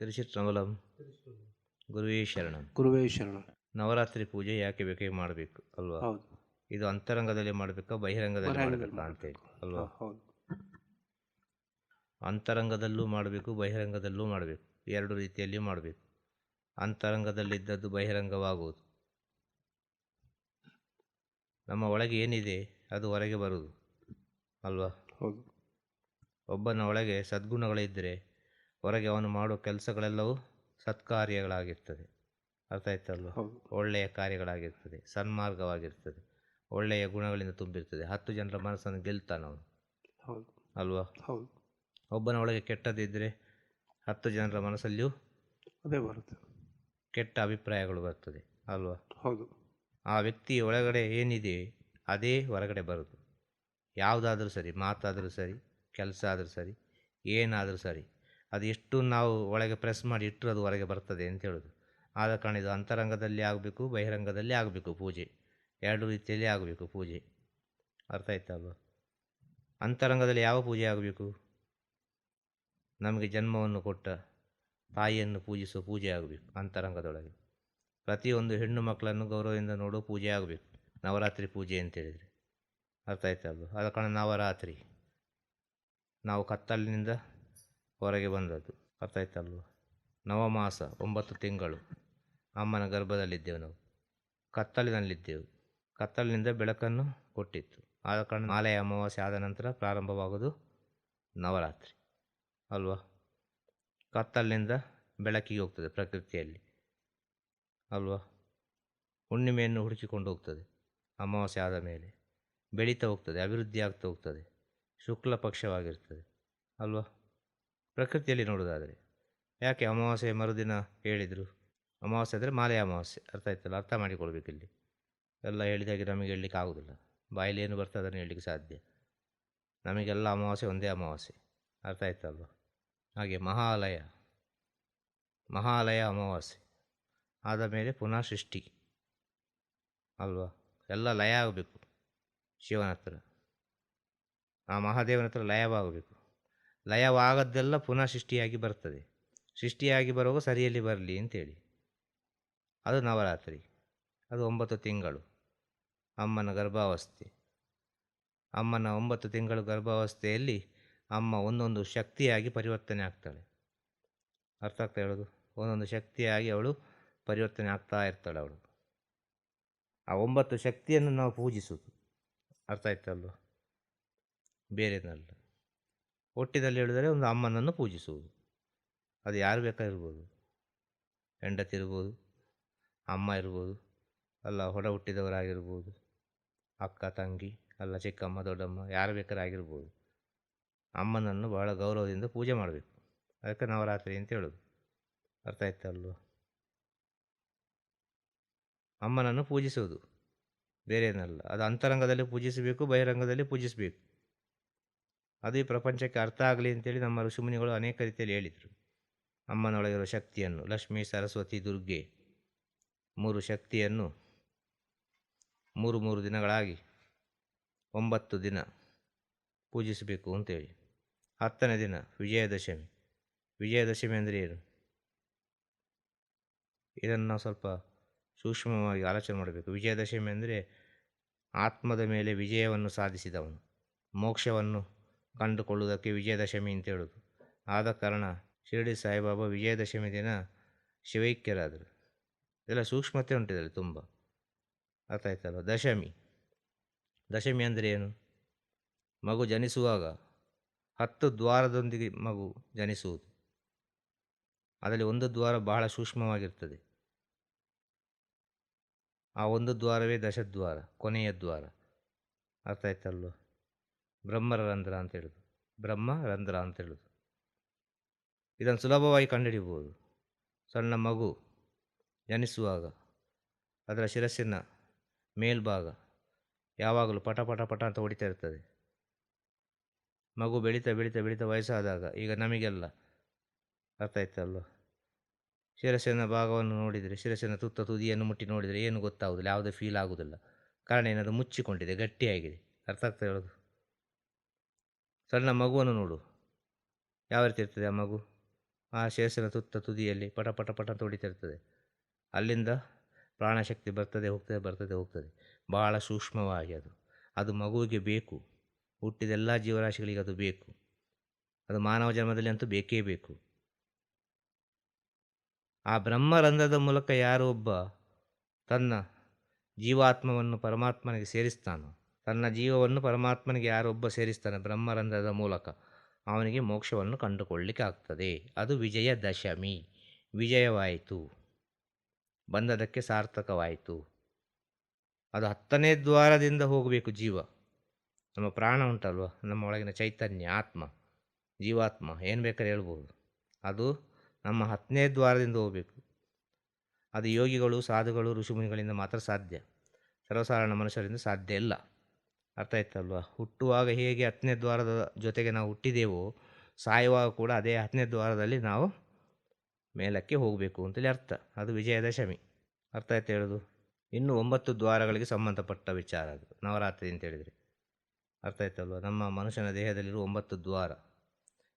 ತಿರುಚಿತ್ರಮಲಂ ಗುರುವೇ ಶರಣ. ಗುರುವೇ ಶರಣ. ನವರಾತ್ರಿ ಪೂಜೆ ಯಾಕೆ ಬೇಕೇ ಮಾಡಬೇಕು ಅಲ್ವಾ? ಇದು ಅಂತರಂಗದಲ್ಲಿ ಮಾಡಬೇಕಾ ಬಹಿರಂಗದಲ್ಲಿ ಮಾಡಬೇಕು ಅಂತೇಳಿ ಅಲ್ವಾ? ಅಂತರಂಗದಲ್ಲೂ ಮಾಡಬೇಕು ಬಹಿರಂಗದಲ್ಲೂ ಮಾಡಬೇಕು. ಎರಡು ರೀತಿಯಲ್ಲಿ ಮಾಡಬೇಕು. ಅಂತರಂಗದಲ್ಲಿದ್ದದ್ದು ಬಹಿರಂಗವಾಗುವುದು. ನಮ್ಮ ಒಳಗೆ ಏನಿದೆ ಅದು ಹೊರಗೆ ಬರುವುದು. ಅಲ್ವಾ? ಒಬ್ಬನ ಒಳಗೆ ಸದ್ಗುಣಗಳಿದ್ದರೆ ಹೊರಗೆ ಅವನು ಮಾಡುವ ಕೆಲಸಗಳೆಲ್ಲವೂ ಸತ್ಕಾರ್ಯಗಳಾಗಿರ್ತದೆ. ಅರ್ಥ ಆಯ್ತಲ್ವ? ಒಳ್ಳೆಯ ಕಾರ್ಯಗಳಾಗಿರ್ತದೆ ಸನ್ಮಾರ್ಗವಾಗಿರ್ತದೆ ಒಳ್ಳೆಯ ಗುಣಗಳಿಂದ ತುಂಬಿರ್ತದೆ. ಹತ್ತು ಜನರ ಮನಸ್ಸನ್ನು ಗೆಲ್ತಾನೆ ಅವನು. ಅಲ್ವಾ? ಹೌದು. ಒಬ್ಬನ ಒಳಗೆ ಕೆಟ್ಟದಿದ್ದರೆ ಹತ್ತು ಜನರ ಮನಸ್ಸಲ್ಲಿಯೂ ಅದೇ ಬರುತ್ತೆ. ಕೆಟ್ಟ ಅಭಿಪ್ರಾಯಗಳು ಬರ್ತದೆ. ಅಲ್ವಾ? ಹೌದು. ಆ ವ್ಯಕ್ತಿ ಒಳಗಡೆ ಏನಿದೆ ಅದೇ ಹೊರಗಡೆ ಬರೋದು. ಯಾವುದಾದ್ರೂ ಸರಿ ಮಾತಾದರೂ ಸರಿ ಕೆಲಸ ಆದರೂ ಸರಿ ಏನಾದರೂ ಸರಿ. ಅದು ಎಷ್ಟು ನಾವು ಒಳಗೆ ಪ್ರೆಸ್ ಮಾಡಿ ಇಟ್ಟರು ಅದು ಹೊರಗೆ ಬರ್ತದೆ ಅಂತ ಹೇಳೋದು. ಆದ ಕಾರಣ ಇದು ಅಂತರಂಗದಲ್ಲಿ ಆಗಬೇಕು, ಬಹಿರಂಗದಲ್ಲಿ ಆಗಬೇಕು ಪೂಜೆ. ಎರಡು ರೀತಿಯಲ್ಲಿ ಆಗಬೇಕು ಪೂಜೆ. ಅರ್ಥ ಆಯ್ತಲ್ವ ಅಂತರಂಗದಲ್ಲಿ ಯಾವ ಪೂಜೆ ಆಗಬೇಕು? ನಮಗೆ ಜನ್ಮವನ್ನು ಕೊಟ್ಟ ತಾಯಿಯನ್ನು ಪೂಜಿಸುವ ಪೂಜೆ ಆಗಬೇಕು ಅಂತರಂಗದೊಳಗೆ. ಪ್ರತಿಯೊಂದು ಹೆಣ್ಣು ಮಕ್ಕಳನ್ನು ಗೌರವದಿಂದ ನೋಡೋ ಪೂಜೆ ಆಗಬೇಕು. ನವರಾತ್ರಿ ಪೂಜೆ ಅಂತೇಳಿದರೆ ಅರ್ಥ ಆಯ್ತಲ್ವ ಆದ ಕಾರಣ ನವರಾತ್ರಿ. ನಾವು ಕತ್ತಲಿನಿಂದ ಹೊರಗೆ ಬಂದದ್ದು. ಅರ್ಥಾಯ್ತಲ್ವ? ನವಮಾಸ, ಒಂಬತ್ತು ತಿಂಗಳು. ಅಮ್ಮನ ಗರ್ಭದಲ್ಲಿದ್ದೆವು ನಾವು. ಕತ್ತಲಿನಲ್ಲಿದ್ದೆವು. ಕತ್ತಲಿನಿಂದ ಬೆಳಕನ್ನು ಕೊಟ್ಟಿತ್ತು. ಆದ ಕಾರಣ ಮಾಲೆಯ ಅಮಾವಾಸ್ಯೆ ಆದ ನಂತರ ಪ್ರಾರಂಭವಾಗೋದು ನವರಾತ್ರಿ. ಅಲ್ವಾ? ಕತ್ತಲಿನಿಂದ ಬೆಳಕಿಗೆ ಹೋಗ್ತದೆ ಪ್ರಕೃತಿಯಲ್ಲಿ. ಅಲ್ವಾ? ಹುಣ್ಣಿಮೆಯನ್ನು ಹುಡುಕಿಕೊಂಡು ಹೋಗ್ತದೆ ಅಮಾವಾಸ್ಯೆ ಆದ ಮೇಲೆ. ಬೆಳೀತಾ ಹೋಗ್ತದೆ ಅಭಿವೃದ್ಧಿ ಆಗ್ತಾ ಹೋಗ್ತದೆ. ಶುಕ್ಲ ಪಕ್ಷವಾಗಿರ್ತದೆ. ಅಲ್ವಾ? ಪ್ರಕೃತಿಯಲ್ಲಿ ನೋಡೋದಾದರೆ ಯಾಕೆ ಅಮಾವಾಸ್ಯೆ ಮರುದಿನ ಹೇಳಿದರು? ಅಮಾವಾಸ್ಯೆ ಅಂದರೆ ಮಾಲೆ ಅಮಾವಾಸ್ಯೆ, ಅರ್ಥ ಆಯ್ತಲ್ಲ? ಅರ್ಥ ಮಾಡಿಕೊಳ್ಬೇಕು ಇಲ್ಲಿ. ಎಲ್ಲ ಹೇಳಿದಾಗೆ ನಮಗೆ ಹೇಳಲಿಕ್ಕೆ ಆಗೋದಿಲ್ಲ. ಬಾಯಲ್ಲಿ ಏನು ಬರ್ತದೆ ಅದನ್ನು ಹೇಳಲಿಕ್ಕೆ ಸಾಧ್ಯ. ನಮಗೆಲ್ಲ ಅಮಾವಾಸ್ಯೆ ಒಂದೇ ಅಮಾವಾಸ್ಯೆ. ಅರ್ಥ ಆಯ್ತಲ್ವ? ಹಾಗೆ ಮಹಾಲಯ. ಮಹಾಲಯ ಅಮಾವಾಸ್ಯೆ. ಆದ ಮೇಲೆ ಪುನಃ ಸೃಷ್ಟಿ. ಅಲ್ವಾ? ಎಲ್ಲ ಲಯ ಆಗಬೇಕು. ಶಿವನ ಹತ್ರ. ಆ ಮಹಾದೇವನ ಹತ್ರ ಲಯವಾಗಬೇಕು. ಲಯವಾಗದ್ದೆಲ್ಲ ಪುನಃ ಸೃಷ್ಟಿಯಾಗಿ ಬರ್ತದೆ. ಸೃಷ್ಟಿಯಾಗಿ ಬರುವಾಗ ಸರಿಯಲ್ಲಿ ಬರಲಿ ಅಂತೇಳಿ. ಅದು ನವರಾತ್ರಿ. ಅದು ಒಂಬತ್ತು ತಿಂಗಳು. ಅಮ್ಮನ ಗರ್ಭಾವಸ್ಥೆ. ಅಮ್ಮನ ಒಂಬತ್ತು ತಿಂಗಳು ಗರ್ಭಾವಸ್ಥೆಯಲ್ಲಿ ಅಮ್ಮ ಒಂದೊಂದು ಶಕ್ತಿಯಾಗಿ ಪರಿವರ್ತನೆ ಆಗ್ತಾಳೆ. ಅರ್ಥ ಆಗ್ತಾ ಹೇಳೋದು? ಒಂದೊಂದು ಶಕ್ತಿಯಾಗಿ ಅವಳು ಪರಿವರ್ತನೆ ಆಗ್ತಾ ಇರ್ತಾಳೆ ಅವಳು. ಆ ಒಂಬತ್ತು ಶಕ್ತಿಯನ್ನು ನಾವು ಪೂಜಿಸುವುದು. ಅರ್ಥ ಆಯ್ತಲ್ವ ಬೇರೆನಲ್ಲ. ಒಟ್ಟಿನಲ್ಲಿ ಹೇಳಿದರೆ ಒಂದು ಅಮ್ಮನನ್ನು ಪೂಜಿಸುವುದು. ಅದು ಯಾರು ಬೇಕಾಗಿರ್ಬೋದು ಹೆಂಡತಿ ಇರ್ಬೋದು, ಅಮ್ಮ ಇರ್ಬೋದು, ಅಲ್ಲ ಹೊಡ ಹುಟ್ಟಿದವರಾಗಿರ್ಬೋದು, ಅಕ್ಕ, ತಂಗಿ, ಅಲ್ಲ ಚಿಕ್ಕಮ್ಮ, ದೊಡ್ಡಮ್ಮ, ಯಾರು ಬೇಕಾದ್ರೂ ಆಗಿರ್ಬೋದು ಅಮ್ಮನನ್ನು ಬಹಳ ಗೌರವದಿಂದ ಪೂಜೆ ಮಾಡಬೇಕು. ಅದಕ್ಕೆ ನವರಾತ್ರಿ ಅಂತ ಹೇಳೋದು. ಅರ್ಥ ಆಯ್ತಲ್ವ ಅಮ್ಮನನ್ನು ಪೂಜಿಸುವುದು. ಬೇರೇನಲ್ಲ. ಅದು ಅಂತರಂಗದಲ್ಲಿ ಪೂಜಿಸಬೇಕು, ಬಹಿರಂಗದಲ್ಲಿ ಪೂಜಿಸಬೇಕು. ಅದು ಪ್ರಪಂಚಕ್ಕೆ ಅರ್ಥ ಆಗಲಿ ಅಂತೇಳಿ ನಮ್ಮ ಋಷಿಮುನಿಗಳು ಅನೇಕ ರೀತಿಯಲ್ಲಿ ಹೇಳಿದರು. ಅಮ್ಮನೊಳಗಿರುವ ಶಕ್ತಿಯನ್ನು, ಲಕ್ಷ್ಮೀ ಸರಸ್ವತಿ ದುರ್ಗೆ ಮೂರು ಶಕ್ತಿಯನ್ನು ಮೂರು ಮೂರು ದಿನಗಳಾಗಿ ಒಂಬತ್ತು ದಿನ ಪೂಜಿಸಬೇಕು ಅಂತೇಳಿ. ಹತ್ತನೇ ದಿನ ವಿಜಯದಶಮಿ. ವಿಜಯದಶಮಿ ಅಂದರೆ ಏನು? ಇದನ್ನು ಸ್ವಲ್ಪ ಸೂಕ್ಷ್ಮವಾಗಿ ಆಲೋಚನೆ ಮಾಡಬೇಕು. ವಿಜಯದಶಮಿ ಅಂದರೆ ಆತ್ಮದ ಮೇಲೆ ವಿಜಯವನ್ನು ಸಾಧಿಸಿದವನು, ಮೋಕ್ಷವನ್ನು ಕಂಡುಕೊಳ್ಳುವುದಕ್ಕೆ ವಿಜಯದಶಮಿ ಅಂತ ಹೇಳೋದು. ಆದ ಕಾರಣ ಶಿರಡಿ ಸಾಯಿಬಾಬಾ ವಿಜಯದಶಮಿ ದಿನ ಶಿವೈಕ್ಯರಾದರು. ಇದೆಲ್ಲ ಸೂಕ್ಷ್ಮತೆ ಉಂಟಿದ್ದಾರೆ ತುಂಬ. ಅರ್ಥ ಆಯ್ತಲ್ಲ ದಶಮಿ. ದಶಮಿ ಅಂದರೆ ಏನು? ಮಗು ಜನಿಸುವಾಗ ಹತ್ತು ದ್ವಾರದೊಂದಿಗೆ ಮಗು ಜನಿಸುವುದು. ಅದರಲ್ಲಿ ಒಂದು ದ್ವಾರ ಬಹಳ ಸೂಕ್ಷ್ಮವಾಗಿರ್ತದೆ. ಆ ಒಂದು ದ್ವಾರವೇ ದಶದ್ವಾರ, ಕೊನೆಯ ದ್ವಾರ. ಅರ್ಥ ಆಯ್ತಲ್ವ ಬ್ರಹ್ಮರ ರಂಧ್ರ ಅಂತ ಹೇಳೋದು. ಬ್ರಹ್ಮ ರಂಧ್ರ ಅಂತ ಹೇಳೋದು. ಇದನ್ನು ಸುಲಭವಾಗಿ ಕಂಡುಹಿಡಿಬೋದು ಸಣ್ಣ ಮಗು ಜನಿಸುವಾಗ ಅದರ ಶಿರಸ್ಸಿನ ಮೇಲ್ಭಾಗ ಯಾವಾಗಲೂ ಪಟ ಪಟ ಪಟ ಅಂತ ಹೊಡಿತಾ ಇರ್ತದೆ. ಮಗು ಬೆಳೀತಾ ಬೆಳೀತಾ ಬೆಳೀತಾ ವಯಸ್ಸಾದಾಗ ಈಗ ನಮಗೆಲ್ಲ ಅರ್ಥ ಆಯ್ತಲ್ವ? ಶಿರಸ್ಸಿನ ಭಾಗವನ್ನು ನೋಡಿದರೆ, ಶಿರಸ್ಸಿನ ತುತ್ತ ತುದಿಯನ್ನು ಮುಟ್ಟಿ ನೋಡಿದರೆ ಏನು ಗೊತ್ತಾಗೋದಿಲ್ಲ, ಯಾವುದೇ ಫೀಲ್ ಆಗೋದಿಲ್ಲ. ಕಾರಣ ಏನಾದರೂ ಮುಚ್ಚಿಕೊಂಡಿದೆ, ಗಟ್ಟಿಯಾಗಿದೆ. ಅರ್ಥ ಆಗ್ತಾ ಹೇಳೋದು ಸಣ್ಣ ಮಗುವನ್ನು ನೋಡು. ಯಾವ ರೀತಿ ಇರ್ತದೆ ಆ ಮಗು? ಆ ಶೇಷನ ತುತ್ತ ತುದಿಯಲ್ಲಿ ಪಟ ಪಟ ಪಟ ತೊಡಿತಿರ್ತದೆ ಅಲ್ಲಿಂದ ಪ್ರಾಣಶಕ್ತಿ ಬರ್ತದೆ, ಹೋಗ್ತದೆ ಬರ್ತದೆ, ಹೋಗ್ತದೆ. ಭಾಳ ಸೂಕ್ಷ್ಮವಾಗಿ ಅದು. ಅದು ಮಗುವಿಗೆ ಬೇಕು. ಹುಟ್ಟಿದ ಎಲ್ಲ ಜೀವರಾಶಿಗಳಿಗೆ ಅದು ಬೇಕು. ಅದು ಮಾನವ ಜನ್ಮದಲ್ಲಿ ಅಂತೂ ಬೇಕೇ ಬೇಕು. ಆ ಬ್ರಹ್ಮರಂಧ್ರದ ಮೂಲಕ ಯಾರೋ ಒಬ್ಬ ತನ್ನ ಜೀವಾತ್ಮವನ್ನು ಪರಮಾತ್ಮನಿಗೆ ಸೇರಿಸ್ತಾನೋ ತನ್ನ ಜೀವವನ್ನು ಪರಮಾತ್ಮನಿಗೆ ಯಾರೊಬ್ಬ ಸೇರಿಸ್ತಾನೆ ಬ್ರಹ್ಮರಂಧ್ರದ ಮೂಲಕ, ಅವನಿಗೆ ಮೋಕ್ಷವನ್ನು ಕಂಡುಕೊಳ್ಳಿಕ್ಕೆ ಆಗ್ತದೆ. ಅದು ವಿಜಯ ದಶಮಿ. ವಿಜಯವಾಯಿತು. ಬಂದದಕ್ಕೆ ಸಾರ್ಥಕವಾಯಿತು. ಅದು ಹತ್ತನೇ ದ್ವಾರದಿಂದ ಹೋಗಬೇಕು ಜೀವ. ನಮ್ಮ ಪ್ರಾಣ ಉಂಟಲ್ವ? ನಮ್ಮ ಒಳಗಿನ ಚೈತನ್ಯ, ಆತ್ಮ, ಜೀವಾತ್ಮ, ಏನು ಬೇಕಾದ್ರೆ ಹೇಳ್ಬೋದು. ಅದು ನಮ್ಮ ಹತ್ತನೇ ದ್ವಾರದಿಂದ ಹೋಗಬೇಕು. ಅದು ಯೋಗಿಗಳು, ಸಾಧುಗಳು, ಋಷಿಮುನಿಗಳಿಂದ ಮಾತ್ರ ಸಾಧ್ಯ. ಸರ್ವಸಾಧಾರಣ ಮನುಷ್ಯರಿಂದ ಸಾಧ್ಯ ಇಲ್ಲ. ಅರ್ಥ ಆಯ್ತಲ್ವಾ? ಹುಟ್ಟುವಾಗ ಹೇಗೆ ಹತ್ತನೇ ದ್ವಾರದ ಜೊತೆಗೆ ನಾವು ಹುಟ್ಟಿದೆವೋ, ಸಾಯುವಾಗ ಕೂಡ ಅದೇ ಹತ್ತನೇ ದ್ವಾರದಲ್ಲಿ ನಾವು ಮೇಲಕ್ಕೆ ಹೋಗಬೇಕು ಅಂತೇಳಿ ಅರ್ಥ. ಅದು ವಿಜಯದಶಮಿ. ಅರ್ಥ ಆಯ್ತು ಹೇಳೋದು? ಇನ್ನು ಒಂಬತ್ತು ದ್ವಾರಗಳಿಗೆ ಸಂಬಂಧಪಟ್ಟ ವಿಚಾರ ಅದು. ನವರಾತ್ರಿ ಅಂತ ಹೇಳಿದರೆ. ಅರ್ಥ ಆಯ್ತಲ್ವ? ನಮ್ಮ ಮನುಷ್ಯನ ದೇಹದಲ್ಲಿರುವ ಒಂಬತ್ತು ದ್ವಾರ.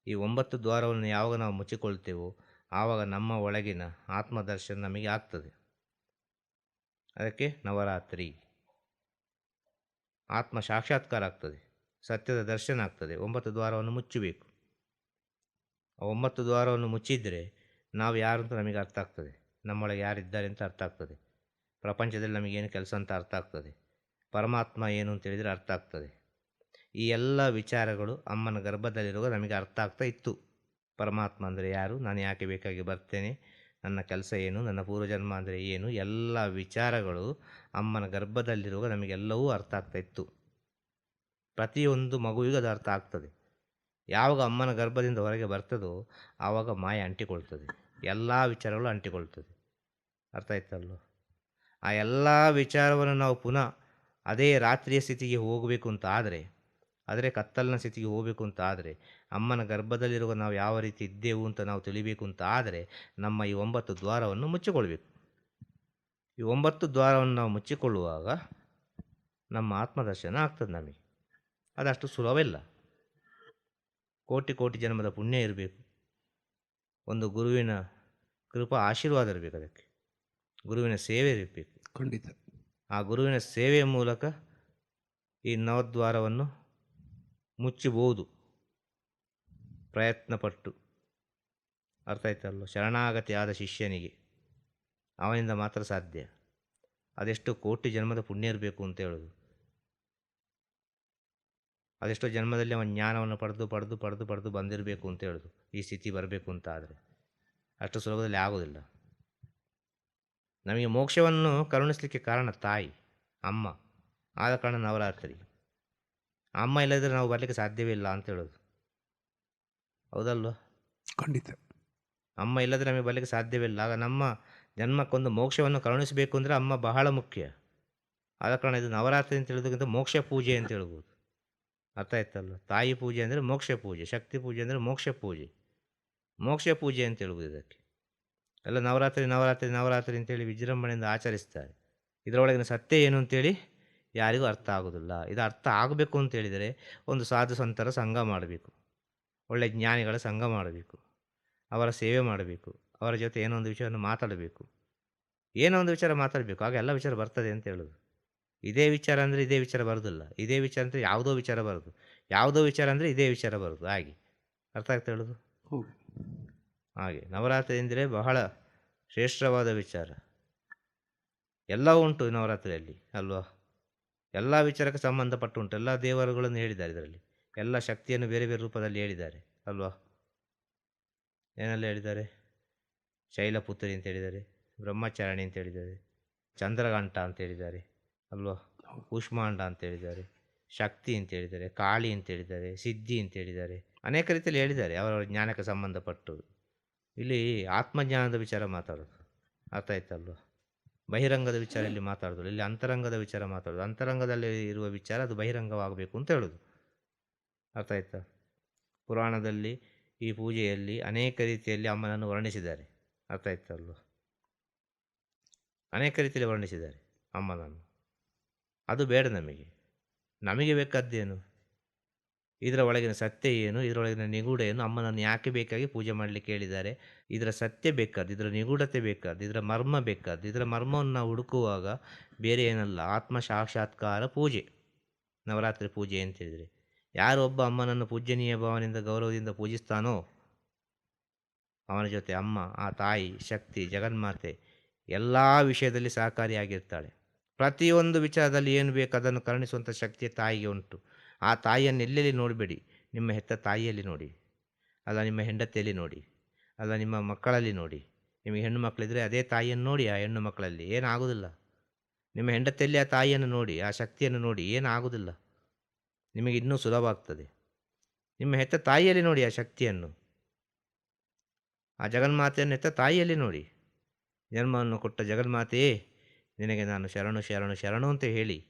ಈ ಒಂಬತ್ತು ದ್ವಾರವನ್ನು ಯಾವಾಗ ನಾವು ಮುಚ್ಚಿಕೊಳ್ತೇವೋ, ಆವಾಗ ನಮ್ಮ ಒಳಗಿನ ಆತ್ಮದರ್ಶನ ನಮಗೆ ಆಗ್ತದೆ. ಅದಕ್ಕೆ ನವರಾತ್ರಿ. ಆತ್ಮ ಸಾಕ್ಷಾತ್ಕಾರ ಆಗ್ತದೆ, ಸತ್ಯದ ದರ್ಶನ ಆಗ್ತದೆ. ಒಂಬತ್ತು ದ್ವಾರವನ್ನು ಮುಚ್ಚಬೇಕು. ಆ ಒಂಬತ್ತು ದ್ವಾರವನ್ನು ಮುಚ್ಚಿದರೆ ನಾವು ಯಾರು ಅಂತ ನಮಗೆ ಅರ್ಥ ಆಗ್ತದೆ. ನಮ್ಮೊಳಗೆ ಯಾರಿದ್ದಾರೆ ಅಂತ ಅರ್ಥ ಆಗ್ತದೆ. ಪ್ರಪಂಚದಲ್ಲಿ ನಮಗೇನು ಕೆಲಸ ಅಂತ ಅರ್ಥ ಆಗ್ತದೆ. ಪರಮಾತ್ಮ ಏನು ಅಂತ ಹೇಳಿದರೆ ಅರ್ಥ ಆಗ್ತದೆ. ಈ ಎಲ್ಲ ವಿಚಾರಗಳು ಅಮ್ಮನ ಗರ್ಭದಲ್ಲಿರುವಾಗ ನಮಗೆ ಅರ್ಥ ಆಗ್ತಾ ಇತ್ತು. ಪರಮಾತ್ಮ ಅಂದರೆ ಯಾರು? ನಾನು ಯಾಕೆ ಬೇಕಾಗಿ ಬರ್ತೇನೆ? ನನ್ನ ಕೆಲಸ ಏನು, ನನ್ನ ಪೂರ್ವಜನ್ಮ ಅಂದರೆ ಏನು, ಎಲ್ಲ ವಿಚಾರಗಳು ಅಮ್ಮನ ಗರ್ಭದಲ್ಲಿರುವಾಗ ನಮಗೆಲ್ಲವೂ ಅರ್ಥ ಆಗ್ತಾ ಇತ್ತು. ಪ್ರತಿಯೊಂದು ಮಗುವಿಗೂ ಅದು ಅರ್ಥ ಆಗ್ತದೆ. ಯಾವಾಗ ಅಮ್ಮನ ಗರ್ಭದಿಂದ ಹೊರಗೆ ಬರ್ತದೋ ಆವಾಗ ಮಾಯ ಅಂಟಿಕೊಳ್ತದೆ. ಎಲ್ಲ ವಿಚಾರಗಳು ಅಂಟಿಕೊಳ್ತದೆ. ಅರ್ಥ ಆಯ್ತಲ್ಲೋ ಆ ಎಲ್ಲ ವಿಚಾರವನ್ನು ನಾವು ಪುನಃ ಅದೇ ರಾತ್ರಿಯ ಸ್ಥಿತಿಗೆ ಹೋಗಬೇಕು ಅಂತ ಆದರೆ ಆದರೆ ಕತ್ತಲಿನ ಸ್ಥಿತಿಗೆ ಹೋಗಬೇಕು ಅಂತ ಆದರೆ ಅಮ್ಮನ ಗರ್ಭದಲ್ಲಿರುವ ನಾವು ಯಾವ ರೀತಿ ಇದ್ದೆವು ಅಂತ ನಾವು ತಿಳಿಬೇಕು ಅಂತ ಆದರೆ ನಮ್ಮ ಈ ಒಂಬತ್ತು ದ್ವಾರವನ್ನು ಮುಚ್ಚಿಕೊಳ್ಬೇಕು. ಈ ಒಂಬತ್ತು ದ್ವಾರವನ್ನು ನಾವು ಮುಚ್ಚಿಕೊಳ್ಳುವಾಗ ನಮ್ಮ ಆತ್ಮದರ್ಶನ ಆಗ್ತದೆ ನಮಗೆ. ಅದಷ್ಟು ಸುಲಭವಿಲ್ಲ. ಕೋಟಿ ಕೋಟಿ ಜನ್ಮದ ಪುಣ್ಯ ಇರಬೇಕು. ಒಂದು ಗುರುವಿನ ಕೃಪಾ ಆಶೀರ್ವಾದ ಇರಬೇಕು ಅದಕ್ಕೆ. ಗುರುವಿನ ಸೇವೆ ಇರಬೇಕು. ಖಂಡಿತ. ಆ ಗುರುವಿನ ಸೇವೆಯ ಮೂಲಕ ಈ ನವದ್ವಾರವನ್ನು ಮುಚ್ಚಬಹುದು. ಪ್ರಯತ್ನಪಟ್ಟು. ಅರ್ಥ ಆಯ್ತಲ್ಲೋ ಶರಣಾಗತಿ ಆದ ಶಿಷ್ಯನಿಗೆ. ಅವನಿಂದ ಮಾತ್ರ ಸಾಧ್ಯ. ಅದೆಷ್ಟು ಕೋಟಿ ಜನ್ಮದ ಪುಣ್ಯ ಇರಬೇಕು ಅಂತ ಹೇಳೋದು. ಅದೆಷ್ಟೋ ಜನ್ಮದಲ್ಲಿ ಅವನ ಜ್ಞಾನವನ್ನು ಪಡೆದು ಪಡೆದು ಪಡೆದು ಪಡೆದು ಬಂದಿರಬೇಕು ಅಂತ ಹೇಳೋದು. ಈ ಸ್ಥಿತಿ ಬರಬೇಕು ಅಂತ ಆದರೆ. ಅಷ್ಟು ಸುಲಭದಲ್ಲಿ ಆಗೋದಿಲ್ಲ. ನಮಗೆ ಮೋಕ್ಷವನ್ನು ಕರುಣಿಸಲಿಕ್ಕೆ ಕಾರಣ ತಾಯಿ, ಅಮ್ಮ. ಆದ ಕಾರಣ ನವರಾತ್ರಿ. ಅಮ್ಮ ಇಲ್ಲದಿದ್ದರೆ ನಾವು ಬರಲಿಕ್ಕೆ ಸಾಧ್ಯವೇ ಇಲ್ಲ ಅಂತ ಹೇಳೋದು. ಹೌದಲ್ವಾ? ಖಂಡಿತ. ಅಮ್ಮ ಇಲ್ಲದ್ರೆ ನಮಗೆ ಬರಲಿಕ್ಕೆ ಸಾಧ್ಯವಿಲ್ಲ. ಆಗ ನಮ್ಮ ಜನ್ಮಕ್ಕೊಂದು ಮೋಕ್ಷವನ್ನು ಕರುಣಿಸಬೇಕು ಅಂದರೆ ಅಮ್ಮ ಬಹಳ ಮುಖ್ಯ. ಆದ ಕಾರಣ ಇದು ನವರಾತ್ರಿ ಅಂತ ಹೇಳೋದಕ್ಕಿಂತ ಮೋಕ್ಷ ಪೂಜೆ ಅಂತ ಹೇಳ್ಬೋದು. ಅರ್ಥ ಆಯ್ತಲ್ಲ ತಾಯಿ ಪೂಜೆ ಅಂದರೆ ಮೋಕ್ಷ ಪೂಜೆ ಶಕ್ತಿ ಪೂಜೆ ಅಂದರೆ ಮೋಕ್ಷ ಪೂಜೆ. ಮೋಕ್ಷ ಪೂಜೆ ಅಂತ ಹೇಳ್ಬೋದು ಇದಕ್ಕೆ. ಎಲ್ಲ ನವರಾತ್ರಿ ನವರಾತ್ರಿ ನವರಾತ್ರಿ ಅಂತೇಳಿ ವಿಜೃಂಭಣೆಯಿಂದ ಆಚರಿಸ್ತಾರೆ. ಇದರೊಳಗಿನ ಸತ್ಯ ಏನು ಅಂತೇಳಿ ಯಾರಿಗೂ ಅರ್ಥ ಆಗೋದಿಲ್ಲ. ಇದು ಅರ್ಥ ಆಗಬೇಕು ಅಂತ ಹೇಳಿದರೆ ಒಂದು ಸಾಧು ಸಂತರ ಸಂಘ ಮಾಡಬೇಕು. ಒಳ್ಳೆಯ ಜ್ಞಾನಿಗಳ ಸಂಘ ಮಾಡಬೇಕು. ಅವರ ಸೇವೆ ಮಾಡಬೇಕು. ಅವರ ಜೊತೆ ಏನೋ ಒಂದು ವಿಷಯವನ್ನು ಮಾತಾಡಬೇಕು. ಏನೋ ಒಂದು ವಿಚಾರ ಮಾತಾಡಬೇಕು. ಆಗ ಎಲ್ಲ ವಿಚಾರ ಬರ್ತದೆ ಅಂತ ಹೇಳೋದು. ಇದೇ ವಿಚಾರ ಅಂದರೆ ಇದೇ ವಿಚಾರ ಬರೋದಿಲ್ಲ. ಇದೇ ವಿಚಾರ ಅಂದರೆ ಯಾವುದೋ ವಿಚಾರ ಬರೋದು. ಯಾವುದೋ ವಿಚಾರ ಅಂದರೆ ಇದೇ ವಿಚಾರ ಬರೋದು. ಹಾಗೆ. ಅರ್ಥ ಆಗ್ತಾ ಹೇಳೋದು? ಹಾಗೆ. ನವರಾತ್ರಿ ಅಂದರೆ ಬಹಳ ಶ್ರೇಷ್ಠವಾದ ವಿಚಾರ. ಎಲ್ಲ ಉಂಟು ನವರಾತ್ರಿಯಲ್ಲಿ. ಅಲ್ವಾ? ಎಲ್ಲ ವಿಚಾರಕ್ಕೆ ಸಂಬಂಧಪಟ್ಟು ಉಂಟು. ಎಲ್ಲ ದೇವರುಗಳನ್ನು ಹೇಳಿದ್ದಾರೆ ಇದರಲ್ಲಿ. ಎಲ್ಲ ಶಕ್ತಿಯನ್ನು ಬೇರೆ ಬೇರೆ ರೂಪದಲ್ಲಿ ಹೇಳಿದ್ದಾರೆ, ಅಲ್ವಾ? ಏನೆಲ್ಲ ಹೇಳಿದ್ದಾರೆ? ಶೈಲಪುತ್ರಿ ಅಂತ ಹೇಳಿದ್ದಾರೆ, ಬ್ರಹ್ಮಚಾರಣಿ ಅಂತ ಹೇಳಿದ್ದಾರೆ ಚಂದ್ರಗಂಟ ಅಂತ ಹೇಳಿದ್ದಾರೆ, ಅಲ್ವಾ? ಕೂಷ್ಮಾಂಡ ಅಂತ ಹೇಳಿದ್ದಾರೆ, ಶಕ್ತಿ ಅಂತ ಹೇಳಿದ್ದಾರೆ, ಕಾಳಿ ಅಂತ ಹೇಳಿದ್ದಾರೆ, ಸಿದ್ಧಿ ಅಂತ ಹೇಳಿದ್ದಾರೆ. ಅನೇಕ ರೀತಿಯಲ್ಲಿ ಹೇಳಿದ್ದಾರೆ ಅವರವರ ಜ್ಞಾನಕ್ಕೆ ಸಂಬಂಧಪಟ್ಟು ಇಲ್ಲಿ ಆತ್ಮಜ್ಞಾನದ ವಿಚಾರ ಮಾತಾಡೋದು, ಅರ್ಥ ಆಯ್ತಲ್ವ ಬಹಿರಂಗದ ವಿಚಾರ ಇಲ್ಲಿ ಮಾತಾಡೋದು, ಇಲ್ಲಿ ಅಂತರಂಗದ ವಿಚಾರ ಮಾತಾಡೋದು, ಅಂತರಂಗದಲ್ಲಿ ಇರುವ ವಿಚಾರ ಅದು ಬಹಿರಂಗವಾಗಬೇಕು ಅಂತ ಹೇಳೋದು. ಅರ್ಥ ಆಯ್ತಾ ಪುರಾಣದಲ್ಲಿ ಈ ಪೂಜೆಯಲ್ಲಿ ಅನೇಕ ರೀತಿಯಲ್ಲಿ ಅಮ್ಮನನ್ನು ವರ್ಣಿಸಿದ್ದಾರೆ. ಅರ್ಥ ಆಯ್ತಲ್ವ ಅನೇಕ ರೀತಿಯಲ್ಲಿ ವರ್ಣಿಸಿದ್ದಾರೆ ಅಮ್ಮನನ್ನು. ಅದು ಬೇಡ ನಮಗೆ. ನಮಗೆ ಬೇಕಾದ್ದೇನು? ಇದರ ಒಳಗಿನ ಸತ್ಯ ಏನು? ಇದರೊಳಗಿನ ನಿಗೂಢ ಏನು? ಅಮ್ಮನನ್ನು ಯಾಕೆ ಬೇಕಾಗಿ ಪೂಜೆ ಮಾಡಲಿಕ್ಕೆ ಹೇಳಿದ್ದಾರೆ? ಇದರ ಸತ್ಯ ಬೇಕಾದ್ದು, ಇದರ ನಿಗೂಢತೆ ಬೇಕಾದ್ದು, ಇದರ ಮರ್ಮ ಬೇಕಾದ್ದು, ಇದರ ಮರ್ಮವನ್ನು ಹುಡುಕುವಾಗ ಬೇರೆ ಏನಲ್ಲ, ಆತ್ಮ ಸಾಕ್ಷಾತ್ಕಾರ ಪೂಜೆ. ನವರಾತ್ರಿ ಪೂಜೆ ಅಂತ ಹೇಳಿದರೆ ಯಾರು ಒಬ್ಬ ಅಮ್ಮನನ್ನು ಪೂಜ್ಯನೀಯ ಭಾವನೆಯಿಂದ ಗೌರವದಿಂದ ಪೂಜಿಸ್ತಾನೋ ಅವನ ಜೊತೆ ಅಮ್ಮ, ಆ ತಾಯಿ, ಶಕ್ತಿ, ಜಗನ್ಮಾತೆ ಎಲ್ಲ ವಿಷಯದಲ್ಲಿ ಸಹಕಾರಿಯಾಗಿರ್ತಾಳೆ. ಪ್ರತಿಯೊಂದು ವಿಚಾರದಲ್ಲಿ ಏನು ಬೇಕು ಅದನ್ನು ಕರುಣಿಸುವಂಥ ಶಕ್ತಿ ತಾಯಿಗೆ ಉಂಟು. ಆ ತಾಯಿಯನ್ನು ಎಲ್ಲೆಲ್ಲಿ ನೋಡಬೇಡಿ? ನಿಮ್ಮ ಹೆತ್ತ ತಾಯಿಯಲ್ಲಿ ನೋಡಿ. ಅಲ್ಲ, ನಿಮ್ಮ ಹೆಂಡತಿಯಲ್ಲಿ ನೋಡಿ. ಅಲ್ಲ, ನಿಮ್ಮ ಮಕ್ಕಳಲ್ಲಿ ನೋಡಿ. ನಿಮಗೆ ಹೆಣ್ಣು ಮಕ್ಕಳಿದ್ರೆ ಅದೇ ತಾಯಿಯನ್ನು ನೋಡಿ ಆ ಹೆಣ್ಣು ಮಕ್ಕಳಲ್ಲಿ. ಏನಾಗೋದಿಲ್ಲ. ನಿಮ್ಮ ಹೆಂಡತಿಯಲ್ಲಿ ಆ ತಾಯಿಯನ್ನು ನೋಡಿ, ಆ ಶಕ್ತಿಯನ್ನು ನೋಡಿ. ಏನಾಗೋದಿಲ್ಲ. ನಿಮಗೆ ಇನ್ನೂ ಸುಲಭ ಆಗ್ತದೆ. ನಿಮ್ಮ ಹೆತ್ತ ತಾಯಿಯಲ್ಲಿ ನೋಡಿ ಆ ಶಕ್ತಿಯನ್ನು. ಆ ಜಗನ್ಮಾತೆಯನ್ನು ಹೆತ್ತ ತಾಯಿಯಲ್ಲಿ ನೋಡಿ. ಜನ್ಮವನ್ನು ಕೊಟ್ಟ ಜಗನ್ಮಾತೆಯೇ, ನಿನಗೆ ನಾನು ಶರಣು ಶರಣು ಶರಣು ಅಂತ ಹೇಳಿ.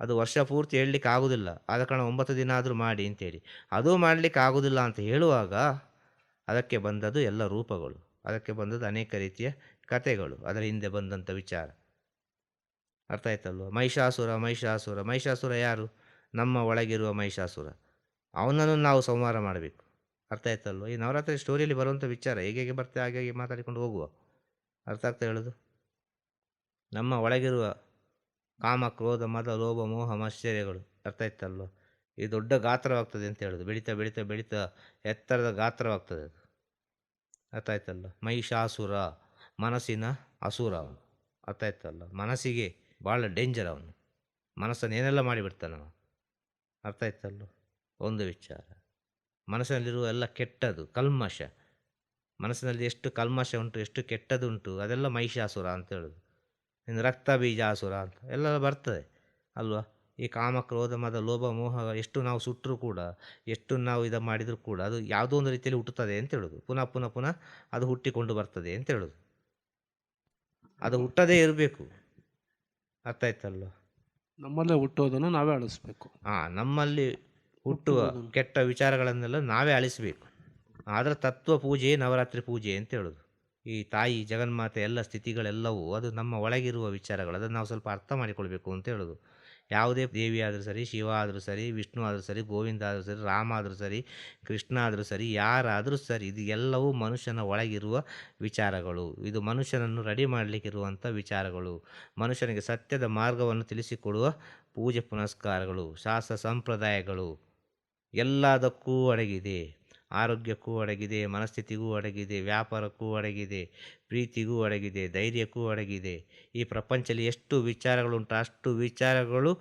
ಅದು ವರ್ಷ ಪೂರ್ತಿ ಹೇಳಲಿಕ್ಕೆ ಆಗೋದಿಲ್ಲ. ಆದ ಕಾರಣ ಒಂಬತ್ತು ದಿನ ಆದರೂ ಮಾಡಿ ಅಂತೇಳಿ. ಅದೂ ಮಾಡಲಿಕ್ಕೆ ಆಗೋದಿಲ್ಲ ಅಂತ ಹೇಳುವಾಗ ಅದಕ್ಕೆ ಬಂದದ್ದು ಎಲ್ಲ ರೂಪಗಳು. ಅದಕ್ಕೆ ಬಂದದ್ದು ಅನೇಕ ರೀತಿಯ ಕಥೆಗಳು. ಅದರ ಹಿಂದೆ ಬಂದಂಥ ವಿಚಾರ. ಅರ್ಥ ಆಯ್ತಲ್ವ? ಮಹಿಷಾಸುರ ಮಹಿಷಾಸುರ. ಮಹಿಷಾಸುರ ಯಾರು? ನಮ್ಮ ಒಳಗಿರುವ ಮಹಿಷಾಸುರ. ಅವನನ್ನು ನಾವು ಸಂಹಾರ ಮಾಡಬೇಕು. ಅರ್ಥ ಆಯ್ತಲ್ವ? ಈ ನವರಾತ್ರಿ ಸ್ಟೋರಿಯಲ್ಲಿ ಬರುವಂಥ ವಿಚಾರ ಹೇಗೆ ಹೇಗೆ ಬರ್ತದೆ ಹಾಗೆ ಹಾಗೆ ಮಾತಾಡಿಕೊಂಡು ಹೋಗುವ. ಅರ್ಥ ಆಗ್ತಾ ಹೇಳೋದು? ನಮ್ಮ ಒಳಗಿರುವ ಕಾಮ, ಕ್ರೋಧ, ಮದ, ಲೋಭ, ಮೋಹ, ಆಶ್ಚರ್ಯಗಳು, ಅರ್ಥ ಆಯ್ತಲ್ವ? ಈ ದೊಡ್ಡ ಗಾತ್ರವಾಗ್ತದೆ ಅಂತ ಹೇಳೋದು. ಬೆಳೀತಾ ಬೆಳೀತಾ ಬೆಳೀತಾ ಎತ್ತರದ ಗಾತ್ರವಾಗ್ತದೆ ಅದು. ಅರ್ಥ ಆಯ್ತಲ್ಲ ಮಹಿಷಾಸುರ, ಮನಸ್ಸಿನ ಅಸುರ ಅವನು. ಅರ್ಥ ಆಯ್ತಲ್ಲ ಮನಸ್ಸಿಗೆ ಭಾಳ ಡೇಂಜರ್ ಅವನು. ಮನಸ್ಸನ್ನು ಏನೆಲ್ಲ ಮಾಡಿಬಿಡ್ತಾನವ ಅರ್ಥ ಆಯ್ತಲ್ಲ ಒಂದು ವಿಚಾರ. ಮನಸ್ಸಿನಲ್ಲಿರುವ ಎಲ್ಲ ಕೆಟ್ಟದು ಕಲ್ಮಶ. ಮನಸ್ಸಿನಲ್ಲಿ ಎಷ್ಟು ಕಲ್ಮಶ ಉಂಟು, ಎಷ್ಟು ಕೆಟ್ಟದುಂಟು, ಅದೆಲ್ಲ ಮಹಿಷಾಸುರ ಅಂತ ಹೇಳೋದು. ಇನ್ನು ರಕ್ತ ಬೀಜಾಸುರ ಅಂತ ಎಲ್ಲ ಬರ್ತದೆ, ಅಲ್ವಾ? ಈ ಕಾಮ, ಕ್ರೋಧ, ಮದ, ಲೋಭ, ಮೋಹ ಎಷ್ಟು ನಾವು ಸುಟ್ಟರೂ ಕೂಡ, ಎಷ್ಟು ನಾವು ಇದು ಮಾಡಿದರೂ ಕೂಡ, ಅದು ಯಾವುದೋ ಒಂದು ರೀತಿಯಲ್ಲಿ ಹುಟ್ಟುತ್ತದೆ ಅಂತ ಹೇಳೋದು. ಪುನಃ ಪುನಃ ಪುನಃ ಅದು ಹುಟ್ಟಿಕೊಂಡು ಬರ್ತದೆ ಅಂತ ಹೇಳೋದು. ಅದು ಹುಟ್ಟದೇ ಇರಬೇಕು. ಅರ್ಥ ಆಯ್ತಲ್ವ? ನಮ್ಮಲ್ಲೇ ಹುಟ್ಟೋದನ್ನು ನಾವೇ ಅಳಿಸ್ಬೇಕು. ಹಾಂ ನಮ್ಮಲ್ಲಿ ಹುಟ್ಟುವ ಕೆಟ್ಟ ವಿಚಾರಗಳನ್ನೆಲ್ಲ ನಾವೇ ಅಳಿಸಬೇಕು. ಆದರೆ ತತ್ವ ಪೂಜೆ ನವರಾತ್ರಿ ಪೂಜೆ ಅಂತ ಹೇಳೋದು. ಈ ತಾಯಿ ಜಗನ್ಮಾತೆ ಎಲ್ಲ ಸ್ಥಿತಿಗಳೆಲ್ಲವೂ ಅದು ನಮ್ಮ ಒಳಗಿರುವ ವಿಚಾರಗಳು. ಅದನ್ನು ನಾವು ಸ್ವಲ್ಪ ಅರ್ಥ ಮಾಡಿಕೊಳ್ಬೇಕು ಅಂತ ಹೇಳೋದು. ಯಾವುದೇ ದೇವಿ ಆದರೂ ಸರಿ, ಶಿವ ಆದರೂ ಸರಿ, ವಿಷ್ಣು ಆದರೂ ಸರಿ, ಗೋವಿಂದ ಆದರೂ ಸರಿ, ರಾಮ ಆದರೂ ಸರಿ, ಕೃಷ್ಣ ಆದರೂ ಸರಿ, ಯಾರಾದರೂ ಸರಿ, ಇದು ಎಲ್ಲವೂ ಮನುಷ್ಯನ ಒಳಗಿರುವ ವಿಚಾರಗಳು. ಇದು ಮನುಷ್ಯನನ್ನು ರೆಡಿ ಮಾಡಲಿಕ್ಕಿರುವಂಥ ವಿಚಾರಗಳು. ಮನುಷ್ಯನಿಗೆ ಸತ್ಯದ ಮಾರ್ಗವನ್ನು ತಿಳಿಸಿಕೊಡುವ ಪೂಜೆ ಪುನಸ್ಕಾರಗಳು, ಶಾಸ್ತ್ರ ಸಂಪ್ರದಾಯಗಳು ಎಲ್ಲದಕ್ಕೂ ಅಡಗಿದೆ. ಆರೋಗ್ಯಕ್ಕೂ ಅಡಗಿದೆ ಮನಸ್ಥಿತಿಗೂ ಅಡಗಿದೆ ವ್ಯಾಪಾರಕ್ಕೂ ಅಡಗಿದೆ ಪ್ರೀತಿಗೂ ಅಡಗಿದೆ ಧೈರ್ಯಕ್ಕೂ ಅಡಗಿದೆ ಈ ಪ್ರಪಂಚದಲ್ಲಿ ಎಷ್ಟು ವಿಚಾರಗಳುಂಟು, ಅಷ್ಟು ವಿಚಾರಗಳು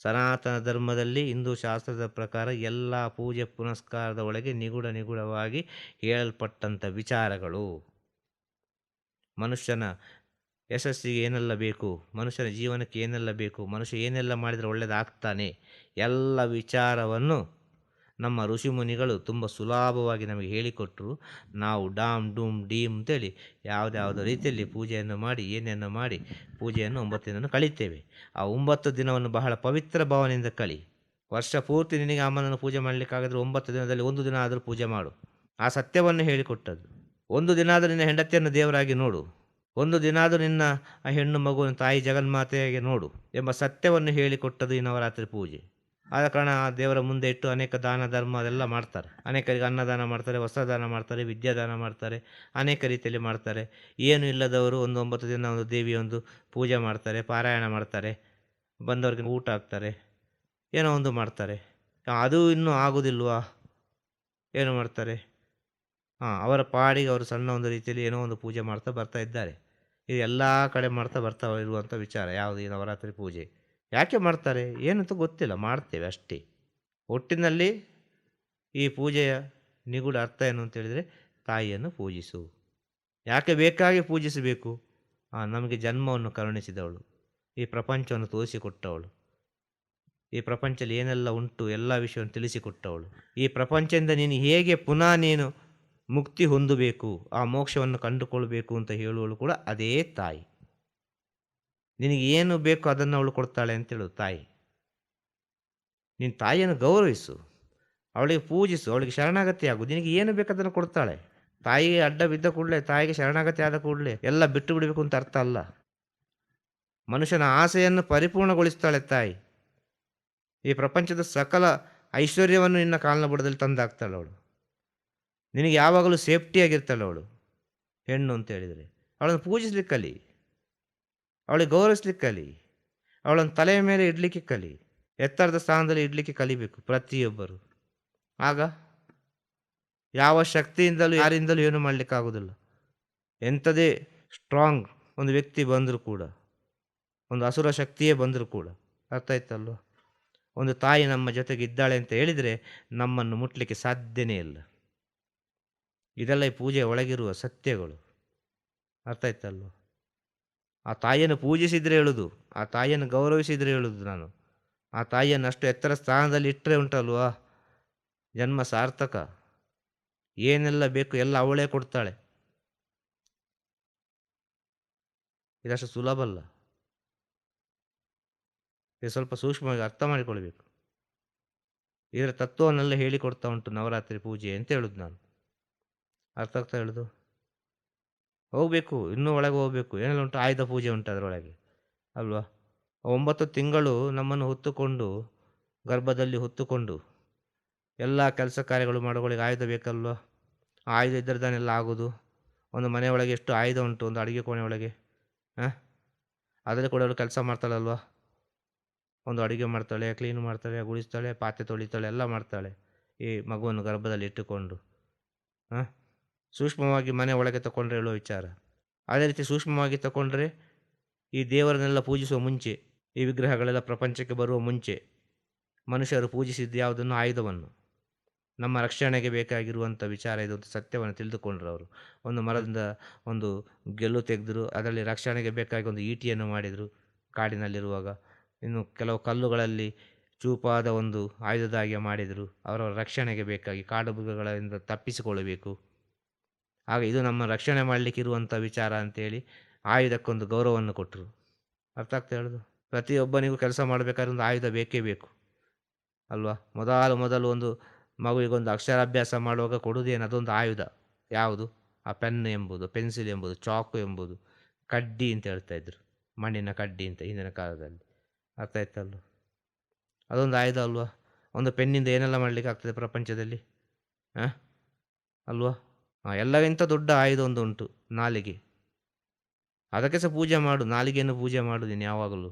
ಸನಾತನ ಧರ್ಮದಲ್ಲಿ, ಹಿಂದೂ ಶಾಸ್ತ್ರದ ಪ್ರಕಾರ ಎಲ್ಲ ಪೂಜೆ ಪುನಸ್ಕಾರದ ಒಳಗೆ ನಿಗೂಢ ನಿಗೂಢವಾಗಿ ಹೇಳಲ್ಪಟ್ಟಂಥ ವಿಚಾರಗಳು. ಮನುಷ್ಯನ ಯಶಸ್ಸಿಗೆ ಏನೆಲ್ಲ ಬೇಕು? ಮನುಷ್ಯನ ಜೀವನಕ್ಕೆ ಏನೆಲ್ಲ ಬೇಕು? ಮನುಷ್ಯ ಏನೆಲ್ಲ ಮಾಡಿದರೆ ಒಳ್ಳೆಯದಾಗ್ತಾನೆ ಎಲ್ಲ ವಿಚಾರವನ್ನು ನಮ್ಮ ಋಷಿಮುನಿಗಳು ತುಂಬ ಸುಲಭವಾಗಿ ನಮಗೆ ಹೇಳಿಕೊಟ್ಟರು ನಾವು ಡಾಮ್, ಡೂಮ್, ಡೀಮ್ ಅಂತೇಳಿ ಯಾವುದ್ಯಾವುದೋ ರೀತಿಯಲ್ಲಿ ಪೂಜೆಯನ್ನು ಮಾಡಿ ಏನೇನು ಮಾಡಿ ಪೂಜೆಯನ್ನು ಒಂಬತ್ತು ದಿನವನ್ನು ಕಳೀತೇವೆ. ಆ ಒಂಬತ್ತು ದಿನವನ್ನು ಬಹಳ ಪವಿತ್ರ ಭಾವನೆಯಿಂದ ಕಳಿ. ವರ್ಷ ಪೂರ್ತಿ ನಿನಗೆ ಅಮ್ಮನನ್ನು ಪೂಜೆ ಮಾಡಲಿಕ್ಕಾಗಿದ್ರೆ ಒಂಬತ್ತು ದಿನದಲ್ಲಿ ಒಂದು ದಿನ ಆದರೂ ಪೂಜೆ ಮಾಡು. ಆ ಸತ್ಯವನ್ನು ಹೇಳಿಕೊಟ್ಟದ್ದು. ಒಂದು ದಿನ ಆದರೂ ನಿನ್ನ ಹೆಂಡತಿಯನ್ನು ದೇವರಾಗಿ ನೋಡು. ಒಂದು ದಿನ ಆದರೂ ನಿನ್ನ ಆ ಹೆಣ್ಣು ಮಗುವಿನ ತಾಯಿ ಜಗನ್ಮಾತೆಯಾಗಿ ನೋಡು ಎಂಬ ಸತ್ಯವನ್ನು ಹೇಳಿಕೊಟ್ಟದು ಈ ನವರಾತ್ರಿ ಪೂಜೆ. ಆದ ಕಾರಣ ಆ ದೇವರ ಮುಂದೆ ಇಟ್ಟು ಅನೇಕ ದಾನ, ಧರ್ಮ ಅದೆಲ್ಲ ಮಾಡ್ತಾರೆ. ಅನೇಕರಿಗೆ ಅನ್ನದಾನ ಮಾಡ್ತಾರೆ, ವಸ್ತ್ರದಾನ ಮಾಡ್ತಾರೆ, ವಿದ್ಯಾದಾನ ಮಾಡ್ತಾರೆ, ಅನೇಕ ರೀತಿಯಲ್ಲಿ ಮಾಡ್ತಾರೆ. ಏನು ಇಲ್ಲದವರು ಒಂದು ಒಂಬತ್ತು ದಿನ ಒಂದು ದೇವಿಯೊಂದು ಪೂಜೆ ಮಾಡ್ತಾರೆ, ಪಾರಾಯಣ ಮಾಡ್ತಾರೆ, ಬಂದವರಿಗೆ ಊಟ ಹಾಕ್ತಾರೆ, ಏನೋ ಒಂದು ಮಾಡ್ತಾರೆ. ಅದು ಇನ್ನೂ ಆಗೋದಿಲ್ವಾ? ಏನು ಮಾಡ್ತಾರೆ. ಹಾಂ, ಅವರ ಪಾಡಿಗೆ ಅವರು ಸಣ್ಣ ಒಂದು ರೀತಿಯಲ್ಲಿ ಏನೋ ಒಂದು ಪೂಜೆ ಮಾಡ್ತಾ ಬರ್ತಾ ಇದ್ದಾರೆ. ಇದು ಎಲ್ಲ ಕಡೆ ಮಾಡ್ತಾ ಬರ್ತಾ ಇರುವಂಥ ವಿಚಾರ, ಯಾವುದು ಈ ನವರಾತ್ರಿ ಪೂಜೆ. ಯಾಕೆ ಮಾಡ್ತಾರೆ? ಏನಂತ ಗೊತ್ತಿಲ್ಲ, ಮಾಡ್ತೇವೆ ಅಷ್ಟೇ. ಒಟ್ಟಿನಲ್ಲಿ ಈ ಪೂಜೆಯ ನಿಗೂಢ ಅರ್ಥ ಏನು ಅಂತ ಹೇಳಿದರೆ, ತಾಯಿಯನ್ನು ಪೂಜಿಸು. ಯಾಕೆ ಬೇಕಾಗಿ ಪೂಜಿಸಬೇಕು? ನಮಗೆ ಜನ್ಮವನ್ನು ಕರುಣಿಸಿದವಳು. ಈ ಪ್ರಪಂಚವನ್ನು ತೋರಿಸಿಕೊಟ್ಟವಳು. ಈ ಪ್ರಪಂಚದಲ್ಲಿ ಏನೆಲ್ಲ ಉಂಟು, ಎಲ್ಲ ವಿಷಯವನ್ನು ತಿಳಿಸಿಕೊಟ್ಟವಳು. ಈ ಪ್ರಪಂಚದಿಂದ ನೀನು ಹೇಗೆ ಪುನಃ ನೀನು ಮುಕ್ತಿ ಹೊಂದಬೇಕು, ಆ ಮೋಕ್ಷವನ್ನು ಕಂಡುಕೊಳ್ಬೇಕು ಅಂತ ಹೇಳುವಳು ಕೂಡ ಅದೇ ತಾಯಿ. ನಿನಗೆ ಏನು ಬೇಕೋ ಅದನ್ನು ಅವಳು ಕೊಡ್ತಾಳೆ ಅಂತೇಳು ತಾಯಿ. ನಿನ್ನ ತಾಯಿಯನ್ನು ಗೌರವಿಸು, ಅವಳಿಗೆ ಪೂಜಿಸು, ಅವಳಿಗೆ ಶರಣಾಗತಿ ಆಗು. ನಿನಗೆ ಏನು ಬೇಕು ಅದನ್ನು ಕೊಡ್ತಾಳೆ. ತಾಯಿಗೆ ಅಡ್ಡ ಬಿದ್ದ ಕೂಡಲೇ, ತಾಯಿಗೆ ಶರಣಾಗತಿ ಆದ ಕೂಡಲೇ ಎಲ್ಲ ಬಿಟ್ಟು ಬಿಡಬೇಕು ಅಂತ ಅರ್ಥ ಅಲ್ಲ. ಮನುಷ್ಯನ ಆಸೆಯನ್ನು ಪರಿಪೂರ್ಣಗೊಳಿಸ್ತಾಳೆ ತಾಯಿ. ಈ ಪ್ರಪಂಚದ ಸಕಲ ಐಶ್ವರ್ಯವನ್ನು ನಿನ್ನ ಕಾಲಿನ ಬುಡದಲ್ಲಿ ತಂದಾಕ್ತಾಳೆ ಅವಳು. ನಿನಗೆ ಯಾವಾಗಲೂ ಸೇಫ್ಟಿಯಾಗಿರ್ತಾಳೆ ಅವಳು. ಹೆಣ್ಣು ಅಂತ ಹೇಳಿದರೆ ಅವಳನ್ನು ಪೂಜಿಸ್ಲಿಕ್ಕೆ ಕಲಿ ಅವಳಿಗೆ ಗೌರವಿಸ್ಲಿಕ್ಕೆ ಕಲಿ ಅವಳನ್ನು ತಲೆಯ ಮೇಲೆ ಇಡಲಿಕ್ಕೆ ಕಲಿ ಎತ್ತರದ ಸ್ಥಾನದಲ್ಲಿ ಇಡಲಿಕ್ಕೆ ಕಲಿಬೇಕು ಪ್ರತಿಯೊಬ್ಬರು. ಆಗ ಯಾವ ಶಕ್ತಿಯಿಂದಲೂ ಯಾರಿಂದಲೂ ಏನು ಮಾಡಲಿಕ್ಕಾಗೋದಿಲ್ಲ. ಎಂಥದೇ ಸ್ಟ್ರಾಂಗ್ ಒಂದು ವ್ಯಕ್ತಿ ಬಂದರೂ ಕೂಡ, ಒಂದು ಅಸುರ ಶಕ್ತಿಯೇ ಬಂದರೂ ಕೂಡ, ಅರ್ಥ ಆಯ್ತಲ್ವ? ಒಂದು ತಾಯಿ ನಮ್ಮ ಜೊತೆಗೆ ಇದ್ದಾಳೆ ಅಂತ ಹೇಳಿದರೆ ನಮ್ಮನ್ನು ಮುಟ್ಲಿಕ್ಕೆ ಸಾಧ್ಯನೇ ಇಲ್ಲ. ಇದೆಲ್ಲ ಈ ಪೂಜೆಯ ಒಳಗಿರುವ ಸತ್ಯಗಳು. ಅರ್ಥ ಆಯ್ತಲ್ವ? ಆ ತಾಯಿಯನ್ನು ಪೂಜಿಸಿದರೆ ಹೇಳುದು, ಆ ತಾಯಿಯನ್ನು ಗೌರವಿಸಿದರೆ ಹೇಳುದು ನಾನು. ಆ ತಾಯಿಯನ್ನು ಅಷ್ಟು ಎತ್ತರ ಸ್ಥಾನದಲ್ಲಿ ಇಟ್ಟರೆ ಉಂಟಲ್ವಾ? ಜನ್ಮ ಸಾರ್ಥಕ. ಏನೆಲ್ಲ ಬೇಕು ಎಲ್ಲ ಅವಳೇ ಕೊಡ್ತಾಳೆ. ಇದಷ್ಟು ಸುಲಭ ಅಲ್ಲ. ಇದು ಸ್ವಲ್ಪ ಸೂಕ್ಷ್ಮವಾಗಿ ಅರ್ಥ ಮಾಡಿಕೊಳ್ಬೇಕು. ಇದರ ತತ್ವವನ್ನೆಲ್ಲ ಹೇಳಿಕೊಡ್ತಾ ಉಂಟು ನವರಾತ್ರಿ ಪೂಜೆ ಅಂತ ಹೇಳುದು ನಾನು. ಅರ್ಥ ಆಗ್ತಾ ಹೇಳುದು? ಹೋಗಬೇಕು, ಇನ್ನೂ ಒಳಗೆ ಹೋಗಬೇಕು. ಏನೆಲ್ಲ ಉಂಟು? ಆಯುಧ ಪೂಜೆ ಉಂಟು ಅದರೊಳಗೆ, ಅಲ್ವಾ? ಒಂಬತ್ತು ತಿಂಗಳು ನಮ್ಮನ್ನು ಹೊತ್ತುಕೊಂಡು, ಗರ್ಭದಲ್ಲಿ ಹೊತ್ತುಕೊಂಡು, ಎಲ್ಲ ಕೆಲಸ ಕಾರ್ಯಗಳು ಮಾಡೋಗಳಿಗೆ ಆಯುಧ ಬೇಕಲ್ವ? ಆಯುಧ ಇದ್ದರೆ ತಾನೆಲ್ಲ ಆಗೋದು. ಒಂದು ಮನೆಯೊಳಗೆ ಎಷ್ಟು ಆಯುಧ ಉಂಟು? ಒಂದು ಅಡುಗೆ ಕೋಣೆಯೊಳಗೆ ಹಾಂ? ಅದರಲ್ಲಿ ಕೂಡ ಅವರು ಕೆಲಸ ಮಾಡ್ತಾಳಲ್ವಾ? ಒಂದು ಅಡುಗೆ ಮಾಡ್ತಾಳೆ ಕ್ಲೀನ್ ಮಾಡ್ತಾಳೆ, ಗುಡಿಸ್ತಾಳೆ, ಪಾತ್ರೆ ತೊಳಿತಾಳೆ, ಎಲ್ಲ ಮಾಡ್ತಾಳೆ ಈ ಮಗುವನ್ನು ಗರ್ಭದಲ್ಲಿ ಇಟ್ಟುಕೊಂಡು, ಹಾಂ? ಸೂಕ್ಷ್ಮವಾಗಿ ಮನೆ ಒಳಗೆ ತಗೊಂಡ್ರೆ ಹೇಳುವ ವಿಚಾರ. ಅದೇ ರೀತಿ ಸೂಕ್ಷ್ಮವಾಗಿ ತಗೊಂಡ್ರೆ ಈ ದೇವರನ್ನೆಲ್ಲ ಪೂಜಿಸುವ ಮುಂಚೆ, ಈ ವಿಗ್ರಹಗಳೆಲ್ಲ ಪ್ರಪಂಚಕ್ಕೆ ಬರುವ ಮುಂಚೆ ಮನುಷ್ಯರು ಪೂಜಿಸಿದ್ದು ಯಾವುದನ್ನು? ಆಯುಧವನ್ನು. ನಮ್ಮ ರಕ್ಷಣೆಗೆ ಬೇಕಾಗಿರುವಂಥ ವಿಚಾರ ಇದು ಅಂತ ಸತ್ಯವನ್ನು ತಿಳಿದುಕೊಂಡ್ರು ಅವರು. ಒಂದು ಮರದಿಂದ ಒಂದು ಗೆಲ್ಲು ತೆಗೆದರು, ಅದರಲ್ಲಿ ರಕ್ಷಣೆಗೆ ಬೇಕಾಗಿ ಒಂದು ಈಟಿಯನ್ನು ಮಾಡಿದರು ಕಾಡಿನಲ್ಲಿರುವಾಗ. ಇನ್ನು ಕೆಲವು ಕಲ್ಲುಗಳಲ್ಲಿ ಚೂಪಾದ ಒಂದು ಆಯುಧದಾಗೆ ಮಾಡಿದರು. ಅವರವರ ರಕ್ಷಣೆಗೆ ಬೇಕಾಗಿ ಕಾಡು ಮೃಗಗಳಿಂದ ತಪ್ಪಿಸಿಕೊಳ್ಳಬೇಕು. ಆಗ ಇದು ನಮ್ಮ ರಕ್ಷಣೆ ಮಾಡಲಿಕ್ಕೆ ಇರುವಂಥ ವಿಚಾರ ಅಂತೇಳಿ ಆಯುಧಕ್ಕೊಂದು ಗೌರವವನ್ನು ಕೊಟ್ಟರು. ಅರ್ಥ ಆಗ್ತಾ ಹೇಳೋದು? ಪ್ರತಿಯೊಬ್ಬನಿಗೂ ಕೆಲಸ ಮಾಡಬೇಕಾದ್ರೆ ಒಂದು ಆಯುಧ ಬೇಕೇ ಬೇಕು. ಅಲ್ವಾ? ಮೊದಲು ಮೊದಲು ಒಂದು ಮಗುವಿಗೊಂದು ಅಕ್ಷರಾಭ್ಯಾಸ ಮಾಡುವಾಗ ಕೊಡುವುದೇನು? ಅದೊಂದು ಆಯುಧ. ಯಾವುದು? ಆ ಪೆನ್ ಎಂಬುದು, ಪೆನ್ಸಿಲ್ ಎಂಬುದು, ಚಾಕು ಎಂಬುದು. ಕಡ್ಡಿ ಅಂತ ಹೇಳ್ತಾ ಇದ್ರು. ಮಣ್ಣಿನ ಕಡ್ಡಿ ಅಂತ ಹಿಂದಿನ ಕಾಲದಲ್ಲಿ. ಅರ್ಥ ಆಯ್ತಲ್ವ ಅದೊಂದು ಆಯುಧ ಅಲ್ವಾ? ಒಂದು ಪೆನ್ನಿಂದ ಏನೆಲ್ಲ ಮಾಡಲಿಕ್ಕೆ ಆಗ್ತದೆ ಪ್ರಪಂಚದಲ್ಲಿ? ಹಾಂ? ಅಲ್ವಾ? ಹಾಂ ಎಲ್ಲಕ್ಕಿಂತ ದೊಡ್ಡ ಆಯುಧ ಒಂದು ಉಂಟು, ನಾಲಿಗೆ. ಅದಕ್ಕೆ ಸಹ ಪೂಜೆ ಮಾಡು, ನಾಲಿಗೆಯನ್ನು ಪೂಜೆ ಮಾಡು ನೀನು ಯಾವಾಗಲೂ.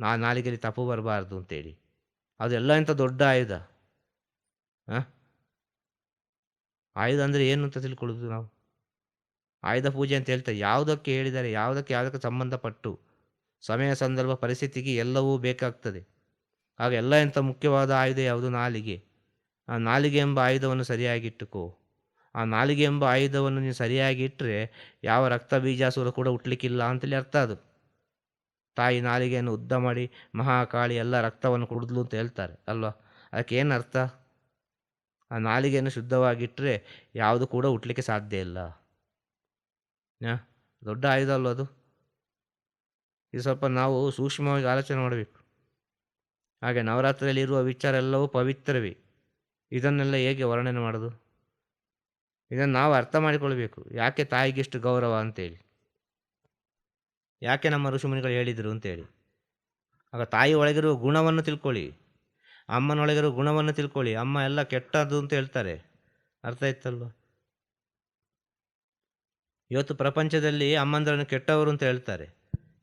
ನಾ, ನಾಲಿಗೆಯಲ್ಲಿ ತಪ್ಪು ಬರಬಾರ್ದು ಅಂತೇಳಿ. ಅದು ಎಲ್ಲಕ್ಕಿಂತ ದೊಡ್ಡ ಆಯುಧ. ಆಯುಧ ಅಂದರೆ ಏನು ಅಂತ ತಿಳ್ಕೊಳ್ಳೋದು ನಾವು? ಆಯುಧ ಪೂಜೆ ಅಂತ ಹೇಳ್ತಾರೆ. ಯಾವುದಕ್ಕೆ ಹೇಳಿದ್ದಾರೆ ಯಾವುದಕ್ಕೆ ಯಾವುದಕ್ಕೆ ಸಂಬಂಧಪಟ್ಟು, ಸಮಯ, ಸಂದರ್ಭ, ಪರಿಸ್ಥಿತಿಗೆ ಎಲ್ಲವೂ ಬೇಕಾಗ್ತದೆ. ಆಗ ಎಲ್ಲ ಎಂಥ ಮುಖ್ಯವಾದ ಆಯುಧ ಯಾವುದು? ನಾಲಿಗೆ. ನಾಲಿಗೆ ಎಂಬ ಆಯುಧವನ್ನು ಸರಿಯಾಗಿ ಇಟ್ಟುಕೋ. ಆ ನಾಲಿಗೆ ಎಂಬ ಆಯುಧವನ್ನು ನೀವು ಸರಿಯಾಗಿ ಇಟ್ಟರೆ ಯಾವ ರಕ್ತ ಬೀಜಾಸುರ ಕೂಡ ಹುಟ್ಟಲಿಕ್ಕಿಲ್ಲ ಅಂತೇಳಿ ಅರ್ಥ ಅದು. ತಾಯಿ ನಾಲಿಗೆಯನ್ನು ಉದ್ದ ಮಾಡಿ ಮಹಾಕಾಳಿ ಎಲ್ಲ ರಕ್ತವನ್ನು ಕುಡಿದ್ಲು ಅಂತ ಹೇಳ್ತಾರೆ, ಅಲ್ವಾ? ಅದಕ್ಕೆ ಏನು ಅರ್ಥ? ಆ ನಾಲಿಗೆಯನ್ನು ಶುದ್ಧವಾಗಿಟ್ಟರೆ ಯಾವುದು ಕೂಡ ಹುಟ್ಟಲಿಕ್ಕೆ ಸಾಧ್ಯ ಇಲ್ಲ. ದೊಡ್ಡ ಆಯುಧ ಅಲ್ವ ಅದು? ಇದು ಸ್ವಲ್ಪ ನಾವು ಸೂಕ್ಷ್ಮವಾಗಿ ಆಲೋಚನೆ ಮಾಡಬೇಕು. ಹಾಗೆ ನವರಾತ್ರಿಯಲ್ಲಿರುವ ವಿಚಾರ ಎಲ್ಲವೂ ಪವಿತ್ರವೇ. ಇದನ್ನೆಲ್ಲ ಹೇಗೆ ವರ್ಣನೆ ಮಾಡೋದು? ಇದನ್ನು ನಾವು ಅರ್ಥ ಮಾಡಿಕೊಳ್ಬೇಕು. ಯಾಕೆ ತಾಯಿಗೆ ಇಷ್ಟು ಗೌರವ ಅಂತೇಳಿ. ಯಾಕೆ ನಮ್ಮ ಋಷಿಮುನಿಗಳು ಹೇಳಿದರು ಅಂತೇಳಿ. ಆಗ ತಾಯಿ ಒಳಗಿರುವ ಗುಣವನ್ನು ತಿಳ್ಕೊಳ್ಳಿ. ಅಮ್ಮನೊಳಗಿರುವ ಗುಣವನ್ನು ತಿಳ್ಕೊಳ್ಳಿ. ಅಮ್ಮ ಎಲ್ಲ ಕೆಟ್ಟದ್ದು ಅಂತ ಹೇಳ್ತಾರೆ. ಅರ್ಥ ಇತ್ತಲ್ವ ಇವತ್ತು ಪ್ರಪಂಚದಲ್ಲಿ ಅಮ್ಮಂದ್ರನ್ನು ಕೆಟ್ಟವರು ಅಂತ ಹೇಳ್ತಾರೆ.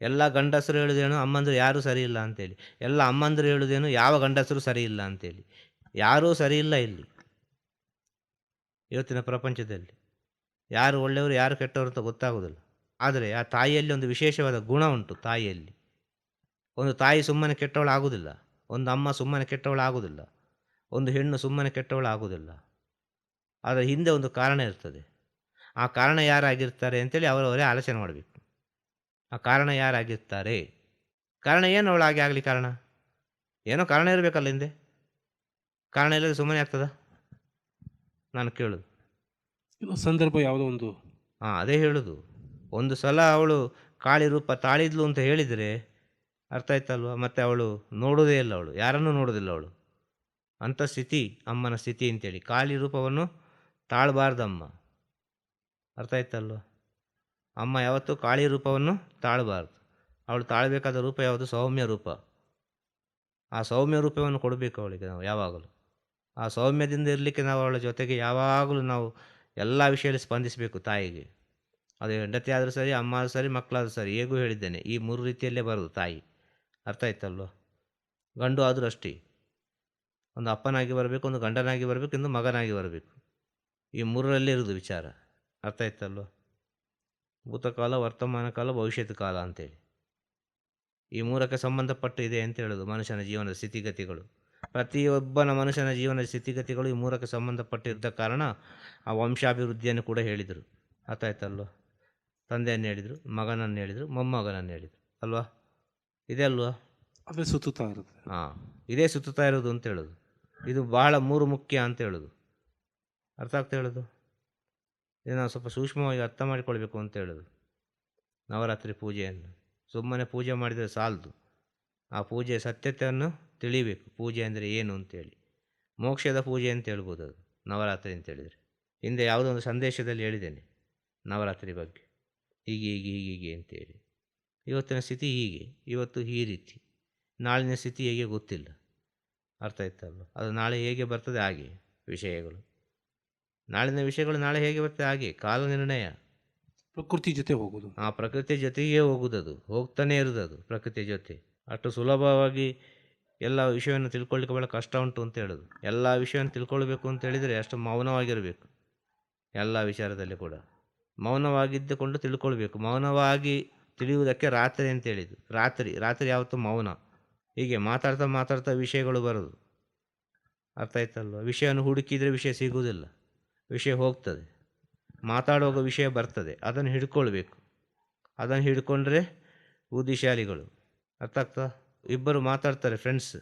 ಎಲ್ಲ ಗಂಡಸರು ಹೇಳುದೇನು, ಅಮ್ಮಂದರು ಯಾರೂ ಸರಿ ಇಲ್ಲ ಅಂತೇಳಿ. ಎಲ್ಲ ಅಮ್ಮಂದರು ಹೇಳುದೇನು, ಯಾವ ಗಂಡಸರು ಸರಿ ಇಲ್ಲ ಅಂತೇಳಿ. ಯಾರೂ ಸರಿ ಇಲ್ಲ ಇಲ್ಲಿ. ಇವತ್ತಿನ ಪ್ರಪಂಚದಲ್ಲಿ. ಯಾರು ಒಳ್ಳೆಯವರು, ಯಾರು ಕೆಟ್ಟವರು ಅಂತ ಗೊತ್ತಾಗೋದಿಲ್ಲ ಆದರೆ ಆ ತಾಯಿಯಲ್ಲಿ ಒಂದು ವಿಶೇಷವಾದ ಗುಣ ಉಂಟು ತಾಯಿಯಲ್ಲಿ. ಒಂದು ತಾಯಿ ಸುಮ್ಮನೆ ಕೆಟ್ಟವಳು ಆಗುವುದಿಲ್ಲ ಒಂದು ಅಮ್ಮ ಸುಮ್ಮನೆ ಕೆಟ್ಟವಳು ಆಗುವುದಿಲ್ಲ ಒಂದು ಹೆಣ್ಣು ಸುಮ್ಮನೆ ಕೆಟ್ಟವಳು ಆಗುವುದಿಲ್ಲ ಅದರ ಹಿಂದೆ ಒಂದು ಕಾರಣ ಇರ್ತದೆ. ಆ ಕಾರಣ ಯಾರಾಗಿರ್ತಾರೆ ಅಂತೇಳಿ ಅವರವರೇ ಆಲೋಚನೆ ಮಾಡಬೇಕು. ಆ ಕಾರಣ ಯಾರಾಗಿರ್ತಾರೆ? ಕಾರಣ ಏನು ಅವಳು ಆಗಲಿ ಕಾರಣ? ಏನೋ ಕಾರಣ ಇರಬೇಕಲ್ಲ ಹಿಂದೆ. ಕಾರಣ ಇಲ್ಲದೆ ಸುಮ್ಮನೆ ಆಗ್ತದ? ನಾನು ಕೇಳೋದು. ಇನ್ನು ಸಂದರ್ಭ ಯಾವುದೋ ಒಂದು? ಹಾಂ ಅದೇ ಹೇಳೋದು. ಒಂದು ಸಲ ಅವಳು ಕಾಳಿ ರೂಪ ತಾಳಿದ್ಲು ಅಂತ ಹೇಳಿದರೆ ಅರ್ಥ ಆಯ್ತಲ್ವ? ಮತ್ತು ಅವಳು ನೋಡೋದೇ ಇಲ್ಲ ಅವಳು. ಯಾರನ್ನೂ ನೋಡೋದಿಲ್ಲ ಅವಳು. ಅಂಥ ಸ್ಥಿತಿ ಅಮ್ಮನ ಸ್ಥಿತಿ ಅಂತೇಳಿ. ಕಾಳಿ ರೂಪವನ್ನು ತಾಳ್ಬಾರ್ದಮ್ಮ. ಅರ್ಥ ಆಯ್ತಲ್ವ? ಅಮ್ಮ ಯಾವತ್ತೂ ಕಾಳಿ ರೂಪವನ್ನು ತಾಳಬಾರ್ದು. ಅವಳು ತಾಳಬೇಕಾದ ರೂಪ ಯಾವುದು? ಸೌಮ್ಯ ರೂಪ. ಆ ಸೌಮ್ಯ ರೂಪವನ್ನು ಕೊಡಬೇಕು ಅವಳಿಗೆ ನಾವು ಯಾವಾಗಲೂ. ಆ ಸೌಮ್ಯದಿಂದ ಇರಲಿಕ್ಕೆ ನಾವು ಅವಳ ಜೊತೆಗೆ ಯಾವಾಗಲೂ ನಾವು ಎಲ್ಲ ವಿಷಯದಲ್ಲಿ ಸ್ಪಂದಿಸಬೇಕು ತಾಯಿಗೆ. ಅದು ಹೆಂಡತಿ ಆದರೂ ಸರಿ, ಅಮ್ಮ ಆದರೂ ಸರಿ, ಮಕ್ಕಳಾದರೂ ಸರಿ, ಹೇಗೂ ಹೇಳಿದ್ದೇನೆ. ಈ ಮೂರು ರೀತಿಯಲ್ಲೇ ಬರೋದು ತಾಯಿ. ಅರ್ಥ ಆಯ್ತಲ್ವ? ಗಂಡು ಆದರೂ ಅಷ್ಟೇ. ಒಂದು ಅಪ್ಪನಾಗಿ ಬರಬೇಕು, ಒಂದು ಗಂಡನಾಗಿ ಬರಬೇಕು, ಒಂದು ಮಗನಾಗಿ ಬರಬೇಕು. ಈ ಮೂರರಲ್ಲೇ ಇರೋದು ವಿಚಾರ. ಅರ್ಥ ಆಯ್ತಲ್ವ? ಭೂತಕಾಲ ವರ್ತಮಾನ ಕಾಲ, ಭವಿಷ್ಯದ ಕಾಲ ಅಂತೇಳಿ. ಈ ಮೂರಕ್ಕೆ ಸಂಬಂಧಪಟ್ಟು ಇದೆ ಅಂತ ಹೇಳೋದು ಮನುಷ್ಯನ ಜೀವನದ ಸ್ಥಿತಿಗತಿಗಳು. ಪ್ರತಿಯೊಬ್ಬನ ಮನುಷ್ಯನ ಜೀವನ ಸ್ಥಿತಿಗತಿಗಳು ಈ ಮೂರಕ್ಕೆ ಸಂಬಂಧಪಟ್ಟಿದ್ದ ಕಾರಣ ಆ ವಂಶಾಭಿವೃದ್ಧಿಯನ್ನು ಕೂಡ ಹೇಳಿದರು. ಅರ್ಥ ಆಯ್ತಲ್ವ ತಂದೆಯನ್ನು ಹೇಳಿದರು ಮಗನನ್ನು ಹೇಳಿದರು ಮೊಮ್ಮಗನನ್ನು ಹೇಳಿದರು. ಅಲ್ವಾ? ಇದೆ ಅಲ್ವಾ? ಅದೇ ಸುತ್ತುತ್ತಾ ಇರೋದು ಹಾಂ ಇದೇ ಸುತ್ತುತ್ತಾ ಇರೋದು ಅಂತ ಹೇಳೋದು. ಇದು ಬಹಳ ಮೂರು ಮುಖ್ಯ ಅಂತ ಹೇಳೋದು. ಅರ್ಥ ಆಗ್ತಾ ಹೇಳೋದು? ಇದು ನಾವು ಸ್ವಲ್ಪ ಸೂಕ್ಷ್ಮವಾಗಿ ಅರ್ಥ ಮಾಡಿಕೊಳ್ಬೇಕು ಅಂತ ಹೇಳೋದು. ನವರಾತ್ರಿ ಪೂಜೆಯನ್ನು. ಸುಮ್ಮನೆ ಪೂಜೆ ಮಾಡಿದರೆ ಸಾಲದು. ಆ ಪೂಜೆಯ ಸತ್ಯತೆಯನ್ನು ತಿಳಿಬೇಕು. ಪೂಜೆ ಅಂದರೆ ಏನು ಅಂತೇಳಿ. ಮೋಕ್ಷದ ಪೂಜೆ ಅಂತ ಹೇಳ್ಬೋದು ಅದು. ನವರಾತ್ರಿ ಅಂತ ಹೇಳಿದರೆ. ಹಿಂದೆ ಯಾವುದೋ ಒಂದು ಸಂದೇಶದಲ್ಲಿ ಹೇಳಿದ್ದೇನೆ. ನವರಾತ್ರಿ ಬಗ್ಗೆ. ಹೀಗೆ ಹೀಗೆ ಹೀಗೆ ಹೀಗೆ ಅಂತೇಳಿ. ಇವತ್ತಿನ ಸ್ಥಿತಿ ಹೀಗೆ. ಇವತ್ತು ಈ ರೀತಿ. ನಾಳಿನ ಸ್ಥಿತಿ ಹೇಗೆ ಗೊತ್ತಿಲ್ಲ. ಅರ್ಥ ಆಯ್ತಲ್ವ? ಅದು ನಾಳೆ ಹೇಗೆ ಬರ್ತದೆ ಹಾಗೆ ವಿಷಯಗಳು. ನಾಳಿನ ವಿಷಯಗಳು ನಾಳೆ ಹೇಗೆ ಬರ್ತದೆ ಹಾಗೆ? ಕಾಲ ನಿರ್ಣಯ. ಪ್ರಕೃತಿ ಜೊತೆ ಹೋಗೋದು. ಆ ಪ್ರಕೃತಿ ಜೊತೆಗೆ ಹೋಗುದದು. ಹೋಗ್ತಾನೆ ಅದು ಪ್ರಕೃತಿ ಜೊತೆ. ಅಷ್ಟು ಸುಲಭವಾಗಿ ಎಲ್ಲ ವಿಷಯವನ್ನು ತಿಳ್ಕೊಳ್ಳಿಕ್ಕೆ ಭಾಳ ಕಷ್ಟ ಉಂಟು ಅಂತ ಹೇಳೋದು. ಎಲ್ಲ ವಿಷಯವನ್ನು ತಿಳ್ಕೊಳ್ಬೇಕು ಅಂತ ಹೇಳಿದರೆ ಅಷ್ಟು ಮೌನವಾಗಿರಬೇಕು. ಎಲ್ಲ ವಿಚಾರದಲ್ಲಿ ಕೂಡ. ಮೌನವಾಗಿದ್ದುಕೊಂಡು ತಿಳ್ಕೊಳ್ಬೇಕು. ಮೌನವಾಗಿ ತಿಳಿಯುವುದಕ್ಕೆ ರಾತ್ರಿ ಅಂತ ಹೇಳಿದ್ದು. ರಾತ್ರಿ ರಾತ್ರಿ ಯಾವತ್ತು ಮೌನ. ಹೀಗೆ ಮಾತಾಡ್ತಾ ಮಾತಾಡ್ತಾ ವಿಷಯಗಳು ಬರೋದು. ಅರ್ಥ ಆಯ್ತಲ್ವ? ವಿಷಯವನ್ನು ಹುಡುಕಿದರೆ ವಿಷಯ ಸಿಗುವುದಿಲ್ಲ. ವಿಷಯ ಹೋಗ್ತದೆ. ಮಾತಾಡುವಾಗ ವಿಷಯ ಬರ್ತದೆ. ಅದನ್ನು ಹಿಡ್ಕೊಳ್ಬೇಕು. ಅದನ್ನು ಹಿಡ್ಕೊಂಡ್ರೆ ಬುದ್ಧಿಶಾಲಿಗಳು. ಅರ್ಥ ಆಗ್ತಾ? ಇಬ್ಬರು ಮಾತಾಡ್ತಾರೆ ಫ್ರೆಂಡ್ಸ್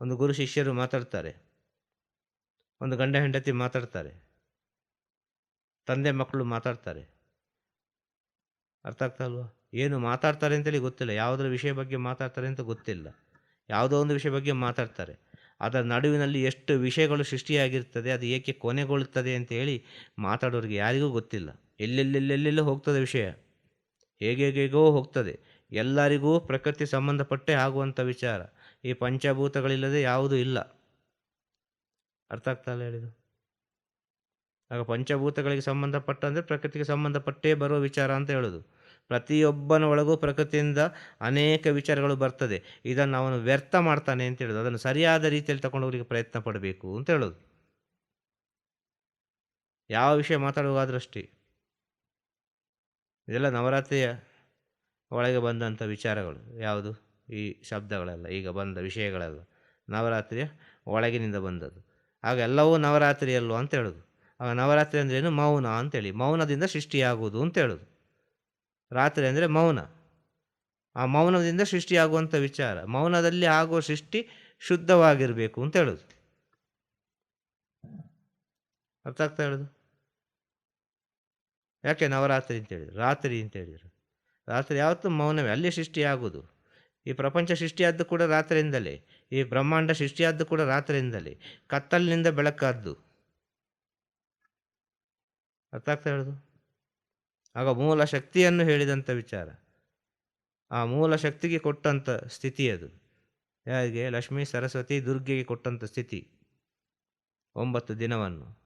ಒಂದು ಗುರು ಶಿಷ್ಯರು ಮಾತಾಡ್ತಾರೆ. ಒಂದು ಗಂಡ ಹೆಂಡತಿ ಮಾತಾಡ್ತಾರೆ. ತಂದೆ ಮಕ್ಕಳು ಮಾತಾಡ್ತಾರೆ. ಅರ್ಥ ಆಗ್ತಾ ಅಲ್ವಾ ಏನು ಮಾತಾಡ್ತಾರೆ ಅಂತೇಳಿ ಗೊತ್ತಿಲ್ಲ. ಯಾವುದರ ವಿಷಯ ಬಗ್ಗೆ ಮಾತಾಡ್ತಾರೆ ಅಂತ ಗೊತ್ತಿಲ್ಲ. ಯಾವುದೋ ಒಂದು ವಿಷಯ ಬಗ್ಗೆ ಮಾತಾಡ್ತಾರೆ. ಅದರ ನಡುವಿನಲ್ಲಿ ಎಷ್ಟು ವಿಷಯಗಳು ಸೃಷ್ಟಿಯಾಗಿರ್ತದೆ, ಅದು ಏಕೆ ಕೊನೆಗೊಳ್ಳುತ್ತದೆ ಅಂತ ಹೇಳಿ ಮಾತಾಡೋರಿಗೆ ಯಾರಿಗೂ ಗೊತ್ತಿಲ್ಲ. ಎಲ್ಲೆಲ್ಲೆಲ್ಲೆಲ್ಲೆಲ್ಲೋ ಹೋಗ್ತದೆ ವಿಷಯ. ಹೇಗೆ ಹೇಗೋ ಹೋಗ್ತದೆ. ಎಲ್ಲರಿಗೂ ಪ್ರಕೃತಿ ಸಂಬಂಧಪಟ್ಟೆ ಆಗುವಂಥ ವಿಚಾರ. ಈ ಪಂಚಭೂತಗಳಿಲ್ಲದೆ ಯಾವುದೂ ಇಲ್ಲ. ಅರ್ಥ ಆಗ್ತಾ ಹೇಳಿದು ಆಗ ಪಂಚಭೂತಗಳಿಗೆ ಸಂಬಂಧಪಟ್ಟ ಅಂದರೆ ಪ್ರಕೃತಿಗೆ ಸಂಬಂಧಪಟ್ಟೇ ಬರುವ ವಿಚಾರ ಅಂತ ಹೇಳೋದು. ಪ್ರತಿಯೊಬ್ಬನ ಒಳಗೂ ಪ್ರಕೃತಿಯಿಂದ ಅನೇಕ ವಿಚಾರಗಳು ಬರ್ತದೆ. ಇದನ್ನು ಅವನು ವ್ಯರ್ಥ ಮಾಡ್ತಾನೆ ಅಂತ ಹೇಳೋದು. ಅದನ್ನು ಸರಿಯಾದ ರೀತಿಯಲ್ಲಿ ತಗೊಂಡೋಗ್ಲಿಕ್ಕೆ ಪ್ರಯತ್ನ ಪಡಬೇಕು ಅಂತ ಹೇಳೋದು. ಯಾವ ವಿಷಯ ಮಾತಾಡುವಾದ್ರಷ್ಟೇ. ಇದೆಲ್ಲ ನವರಾತ್ರಿಯ ಒಳಗೆ ಬಂದಂಥ ವಿಚಾರಗಳು, ಯಾವುದು? ಈ ಶಬ್ದಗಳೆಲ್ಲ, ಈಗ ಬಂದ ವಿಷಯಗಳೆಲ್ಲ. ನವರಾತ್ರಿಯ ಒಳಗಿನಿಂದ ಬಂದದ್ದು. ಆಗ ಎಲ್ಲವೂ ನವರಾತ್ರಿ ಅಲ್ವ ಅಂತ ಹೇಳೋದು. ಆಗ ನವರಾತ್ರಿ ಅಂದ್ರೇನು ಮೌನ ಅಂತೇಳಿ ಮೌನದಿಂದ ಸೃಷ್ಟಿಯಾಗುವುದು ಅಂತ ಹೇಳೋದು. ರಾತ್ರಿ ಅಂದರೆ ಮೌನ. ಆ ಮೌನದಿಂದ ಸೃಷ್ಟಿಯಾಗುವಂಥ ವಿಚಾರ, ಮೌನದಲ್ಲಿ ಆಗುವ ಸೃಷ್ಟಿ ಶುದ್ಧವಾಗಿರಬೇಕು ಅಂತ ಹೇಳೋದು. ಅರ್ಥ ಆಗ್ತಾ ಹೇಳೋದು? ಯಾಕೆ ನವರಾತ್ರಿ ಅಂತ ಹೇಳಿದ್ರು? ರಾತ್ರಿ ಅಂತ ಹೇಳಿದರು. ರಾತ್ರಿ ಯಾವತ್ತೂ ಮೌನವೇ, ಅಲ್ಲಿ ಸೃಷ್ಟಿಯಾಗುವುದು. ಈ ಪ್ರಪಂಚ ಸೃಷ್ಟಿಯಾದ್ದು ಕೂಡ ರಾತ್ರಿಯಿಂದಲೇ, ಈ ಬ್ರಹ್ಮಾಂಡ ಸೃಷ್ಟಿಯಾದ್ದು ಕೂಡ ರಾತ್ರಿಯಿಂದಲೇ, ಕತ್ತಲಿನಿಂದ ಬೆಳಕಾದ್ದು. ಅರ್ಥ ಆಗ್ತಾ ಹೇಳೋದು ಆಗ ಮೂಲ ಶಕ್ತಿಯನ್ನು ಹೇಳಿದಂಥ ವಿಚಾರ. ಆ ಮೂಲ ಶಕ್ತಿಗೆ ಕೊಟ್ಟಂಥ ಸ್ಥಿತಿ ಅದು. ಯಾರಿಗೆ? ಲಕ್ಷ್ಮೀ, ಸರಸ್ವತಿ, ದುರ್ಗೆಗೆ ಕೊಟ್ಟಂಥ ಸ್ಥಿತಿ. ಒಂಬತ್ತು ದಿನವನ್ನು.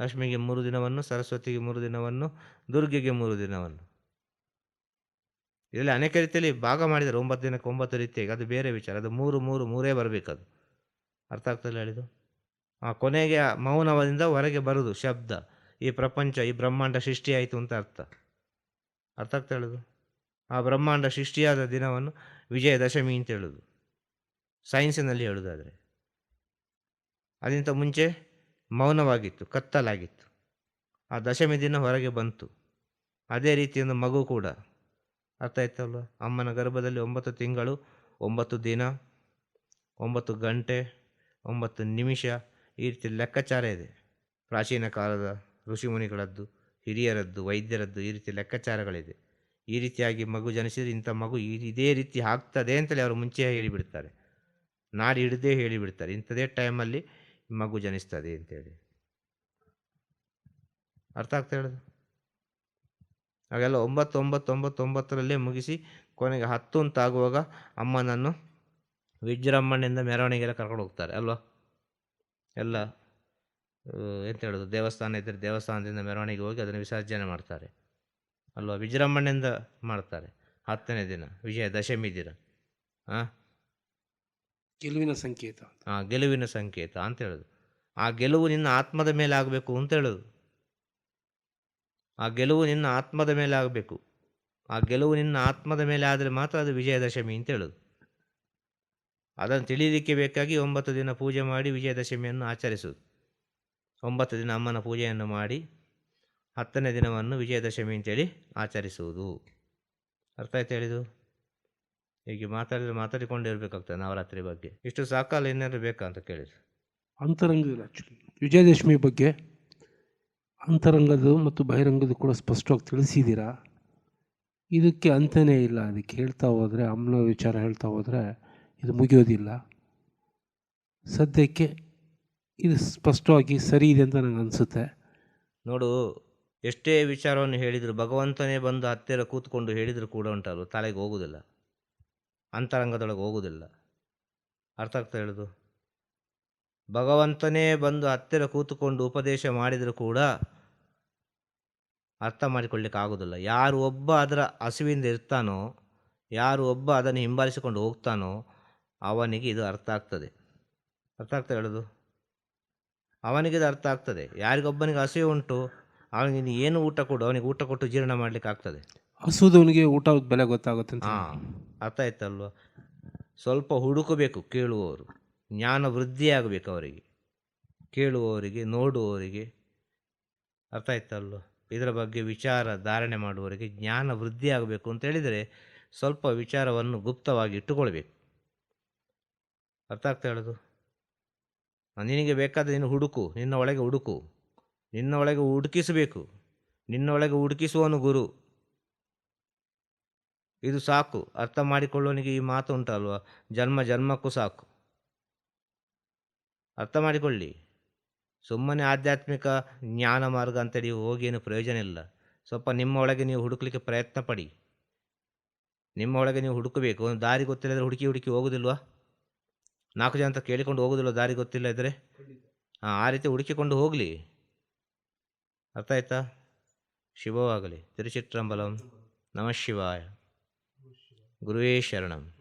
ಲಕ್ಷ್ಮಿಗೆ ಮೂರು ದಿನವನ್ನು, ಸರಸ್ವತಿಗೆ ಮೂರು ದಿನವನ್ನು, ದುರ್ಗೆಗೆ ಮೂರು ದಿನವನ್ನು. ಇದರಲ್ಲಿ ಅನೇಕ ರೀತಿಯಲ್ಲಿ ಭಾಗ ಮಾಡಿದರೆ ಒಂಬತ್ತು ದಿನಕ್ಕೆ ಒಂಬತ್ತು ರೀತಿಯಾಗಿ. ಅದು ಬೇರೆ ವಿಚಾರ. ಅದು ಮೂರು ಮೂರು, ಮೂರೇ ಬರಬೇಕದು. ಅರ್ಥ ಆಗ್ತಲ್ಲ ಹೇಳಿದು ಆ ಕೊನೆಗೆ ಮೌನವದಿಂದ ಹೊರಗೆ ಬರುವುದು, ಶಬ್ದ. ಈ ಪ್ರಪಂಚ, ಈ ಬ್ರಹ್ಮಾಂಡ ಸೃಷ್ಟಿಯಾಯಿತು ಅಂತ ಅರ್ಥ. ಅರ್ಥ ಆಗ್ತಾ ಹೇಳೋದು? ಆ ಬ್ರಹ್ಮಾಂಡ ಸೃಷ್ಟಿಯಾದ ದಿನವನ್ನು ವಿಜಯದಶಮಿ ಅಂತ ಹೇಳೋದು. ಸೈನ್ಸಿನಲ್ಲಿ ಹೇಳೋದಾದರೆ. ಅದಕ್ಕಿಂತ ಮುಂಚೆ ಮೌನವಾಗಿತ್ತು, ಕತ್ತಲಾಗಿತ್ತು. ಆ ದಶಮಿ ದಿನ ಹೊರಗೆ ಬಂತು. ಅದೇ ರೀತಿಯೊಂದು ಮಗು ಕೂಡ. ಅರ್ಥ ಆಯ್ತಲ್ವ ಅಮ್ಮನ ಗರ್ಭದಲ್ಲಿ ಒಂಬತ್ತು ತಿಂಗಳು, ಒಂಬತ್ತು ದಿನ, ಒಂಬತ್ತು ಗಂಟೆ, ಒಂಬತ್ತು ನಿಮಿಷ ಈ ರೀತಿ ಲೆಕ್ಕಾಚಾರ ಇದೆ. ಪ್ರಾಚೀನ ಕಾಲದ ಋಷಿಮುನಿಗಳದ್ದು, ಹಿರಿಯರದ್ದು, ವೈದ್ಯರದ್ದು ಈ ರೀತಿ ಲೆಕ್ಕಾಚಾರಗಳಿದೆ. ಈ ರೀತಿಯಾಗಿ ಮಗು ಜನಿಸಿದರೆ ಇಂಥ ಮಗು ಇದೇ ರೀತಿ ಆಗ್ತದೆ ಅಂತಲೇ ಅವರು ಮುಂಚೆ ಹೇಳಿಬಿಡ್ತಾರೆ. ನಾಡಿ ಹಿಡಿದೇ ಹೇಳಿಬಿಡ್ತಾರೆ. ಇಂಥದೇ ಟೈಮಲ್ಲಿ ಮಗು ಜನಿಸ್ತದೆ ಅಂತೇಳಿ. ಅರ್ಥ ಆಗ್ತಾ ಹೇಳೋದು? ಹಾಗೆಲ್ಲ ಒಂಬತ್ತು ಒಂಬತ್ತು ಒಂಬತ್ತು ಒಂಬತ್ತರಲ್ಲೇ ಮುಗಿಸಿ ಕೊನೆಗೆ ಹತ್ತು ಅಂತ ಆಗುವಾಗ ಅಮ್ಮನನ್ನು ವಿಜೃಂಭಣೆಯಿಂದ ಮೆರವಣಿಗೆಲ್ಲ ಕರ್ಕೊಂಡು ಹೋಗ್ತಾರೆ ಅಲ್ವಾ? ಎಲ್ಲ ಎಂತ ಹೇಳೋದು ದೇವಸ್ಥಾನ ಇದ್ದರೆ ದೇವಸ್ಥಾನದಿಂದ ಮೆರವಣಿಗೆ ಹೋಗಿ ಅದನ್ನು ವಿಸರ್ಜನೆ ಮಾಡ್ತಾರೆ ಅಲ್ವಾ? ವಿಜೃಂಭಣೆಯಿಂದ ಮಾಡ್ತಾರೆ ಹತ್ತನೇ ದಿನ ವಿಜಯ ದಶಮಿ ದಿನ ಹಾಂ ಗೆಲುವಿನ ಸಂಕೇತ ಹಾಂ ಗೆಲುವಿನ ಸಂಕೇತ ಅಂತ ಹೇಳೋದು. ಆ ಗೆಲುವು ನಿನ್ನ ಆತ್ಮದ ಮೇಲೆ ಆಗಬೇಕು ಅಂತ ಹೇಳೋದು. ಆ ಗೆಲುವು ನಿನ್ನ ಆತ್ಮದ ಮೇಲೆ ಆಗಬೇಕು. ಆ ಗೆಲುವು ನಿನ್ನ ಆತ್ಮದ ಮೇಲೆ ಆದರೆ ಮಾತ್ರ ಅದು ವಿಜಯದಶಮಿ ಅಂತ ಹೇಳೋದು. ಅದನ್ನು ತಿಳಿಯಲಿಕ್ಕೆ ಬೇಕಾಗಿ ಒಂಬತ್ತು ದಿನ ಪೂಜೆ ಮಾಡಿ ವಿಜಯದಶಮಿಯನ್ನು ಆಚರಿಸುವುದು ಒಂಬತ್ತು ದಿನ ಅಮ್ಮನ ಪೂಜೆಯನ್ನು ಮಾಡಿ ಹತ್ತನೇ ದಿನವನ್ನು ವಿಜಯದಶಮಿ ಅಂತೇಳಿ ಆಚರಿಸುವುದು. ಅರ್ಥ ಆಯ್ತು ಹೇಳಿದು ಹೀಗೆ ಮಾತಾಡಿದ್ರೆ ಮಾತಾಡಿಕೊಂಡಿರ್ಬೇಕಾಗ್ತದೆ ನವರಾತ್ರಿ ಬಗ್ಗೆ. ಇಷ್ಟು ಸಾಕಲ್ಲ ಇನ್ನೇನು ಬೇಕಾ ಅಂತ ಕೇಳಿದ್ರು? ಆ್ಯಕ್ಚುಲಿ ವಿಜಯದಶಮಿ ಬಗ್ಗೆ ಅಂತರಂಗದ್ದು ಮತ್ತು ಬಹಿರಂಗದ್ದು ಕೂಡ ಸ್ಪಷ್ಟವಾಗಿ ತಿಳಿಸಿದ್ದೀರಾ? ಇದಕ್ಕೆ ಅಂತನೇ ಇಲ್ಲ. ಅದಕ್ಕೆ ಹೇಳ್ತಾ ಹೋದರೆ ಅಮ್ಮನ ವಿಚಾರ ಹೇಳ್ತಾ ಹೋದರೆ ಇದು ಮುಗಿಯೋದಿಲ್ಲ. ಸದ್ಯಕ್ಕೆ ಇದು ಸ್ಪಷ್ಟವಾಗಿ ಸರಿ ಇದೆ ಅಂತ ನನಗೆ ಅನಿಸುತ್ತೆ. ನೋಡು, ಎಷ್ಟೇ ವಿಚಾರವನ್ನು ಹೇಳಿದರು, ಭಗವಂತನೇ ಬಂದು ಹತ್ತಿರ ಕೂತ್ಕೊಂಡು ಹೇಳಿದರೂ ಕೂಡ ಉಂಟಲ್ಲ ತಲೆಗೆ ಹೋಗೋದಿಲ್ಲ. ಅಂತರಂಗದೊಳಗೆ ಹೋಗೋದಿಲ್ಲ. ಅರ್ಥ ಆಗ್ತಾ ಹೇಳೋದು? ಭಗವಂತನೇ ಬಂದು ಹತ್ತಿರ ಕೂತುಕೊಂಡು ಉಪದೇಶ ಮಾಡಿದರೂ ಕೂಡ ಅರ್ಥ ಮಾಡಿಕೊಳ್ಳಿಕ್ಕಾಗೋದಿಲ್ಲ ಯಾರು ಒಬ್ಬ ಅದರ ಹಸಿವಿಂದ ಇರ್ತಾನೋ ಯಾರು ಒಬ್ಬ ಅದನ್ನು ಹಿಂಬಾಲಿಸಿಕೊಂಡು ಹೋಗ್ತಾನೋ ಅವನಿಗೆ ಇದು ಅರ್ಥ ಆಗ್ತದೆ. ಅರ್ಥ ಆಗ್ತದೆ ಹೇಳೋದು? ಅವನಿಗೆ ಇದು ಅರ್ಥ ಆಗ್ತದೆ. ಯಾರಿಗೊಬ್ಬನಿಗೆ ಹಸಿವು ಉಂಟು ಅವನಿಗೆ ನೀನು ಏನು ಊಟ ಕೊಡು ಅವನಿಗೆ ಊಟ ಕೊಟ್ಟು ಜೀರ್ಣ ಮಾಡಲಿಕ್ಕೆ ಆಗ್ತದೆ. ಹಸುದವನಿಗೆ ಊಟ ಬೆಲೆ ಗೊತ್ತಾಗುತ್ತೆ ಹಾಂ ಅರ್ಥ ಆಯ್ತಲ್ವ? ಸ್ವಲ್ಪ ಹುಡುಕಬೇಕು ಕೇಳುವವರು. ಜ್ಞಾನ ವೃದ್ಧಿಯಾಗಬೇಕು ಅವರಿಗೆ. ಕೇಳುವವರಿಗೆ, ನೋಡುವವರಿಗೆ. ಅರ್ಥ ಆಯ್ತಲ್ಲೋ ಇದರ ಬಗ್ಗೆ ವಿಚಾರ ಧಾರಣೆ ಮಾಡುವವರಿಗೆ ಜ್ಞಾನ ವೃದ್ಧಿ ಆಗಬೇಕು ಅಂತ ಹೇಳಿದರೆ ಸ್ವಲ್ಪ ವಿಚಾರವನ್ನು ಗುಪ್ತವಾಗಿ ಇಟ್ಟುಕೊಳ್ಬೇಕು. ಅರ್ಥ ಆಗ್ತಾ ಹೇಳೋದು? ನಿನಗೆ ಬೇಕಾದ ನೀನು ಹುಡುಕು, ನಿನ್ನ ಒಳಗೆ ಹುಡುಕು. ನಿನ್ನ ಒಳಗೆ ಹುಡುಕಿಸಬೇಕು. ನಿನ್ನ ಒಳಗೆ ಹುಡುಕಿಸುವನು ಗುರು. ಇದು ಸಾಕು. ಅರ್ಥ ಮಾಡಿಕೊಳ್ಳೋನಿಗೆ ಈ ಮಾತು ಉಂಟಲ್ವ? ಜನ್ಮ ಜನ್ಮಕ್ಕೂ ಸಾಕು. ಅರ್ಥ ಮಾಡಿಕೊಳ್ಳಿ ಸುಮ್ಮನೆ ಆಧ್ಯಾತ್ಮಿಕ ಜ್ಞಾನ ಮಾರ್ಗ ಅಂತೇಳಿ ಹೋಗಿ ಏನು ಪ್ರಯೋಜನ ಇಲ್ಲ. ಸ್ವಲ್ಪ ನಿಮ್ಮ ಒಳಗೆ ನೀವು ಹುಡುಕ್ಲಿಕ್ಕೆ ಪ್ರಯತ್ನ ಪಡಿ. ನಿಮ್ಮ ಒಳಗೆ ನೀವು ಹುಡುಕಬೇಕು. ಒಂದು ದಾರಿ ಗೊತ್ತಿಲ್ಲದ್ರೆ ಹುಡುಕಿ ಹುಡುಕಿ ಹೋಗೋದಿಲ್ವಾ? ನಾಲ್ಕು ಜನ ಅಂತ ಕೇಳಿಕೊಂಡು ಹೋಗೋದಿಲ್ಲ ದಾರಿ ಗೊತ್ತಿಲ್ಲ ಇದ್ರೆ? ಹಾಂ ಆ ರೀತಿ ಹುಡುಕಿಕೊಂಡು ಹೋಗಲಿ. ಅರ್ಥ ಆಯ್ತಾ? ಶಿವವಾಗಲಿ. ತಿರುಚಿಟ್ರಂಬಲಂ ನಮಃ ಶಿವಾಯ. ಗುರುವೇ ಶರಣಂ.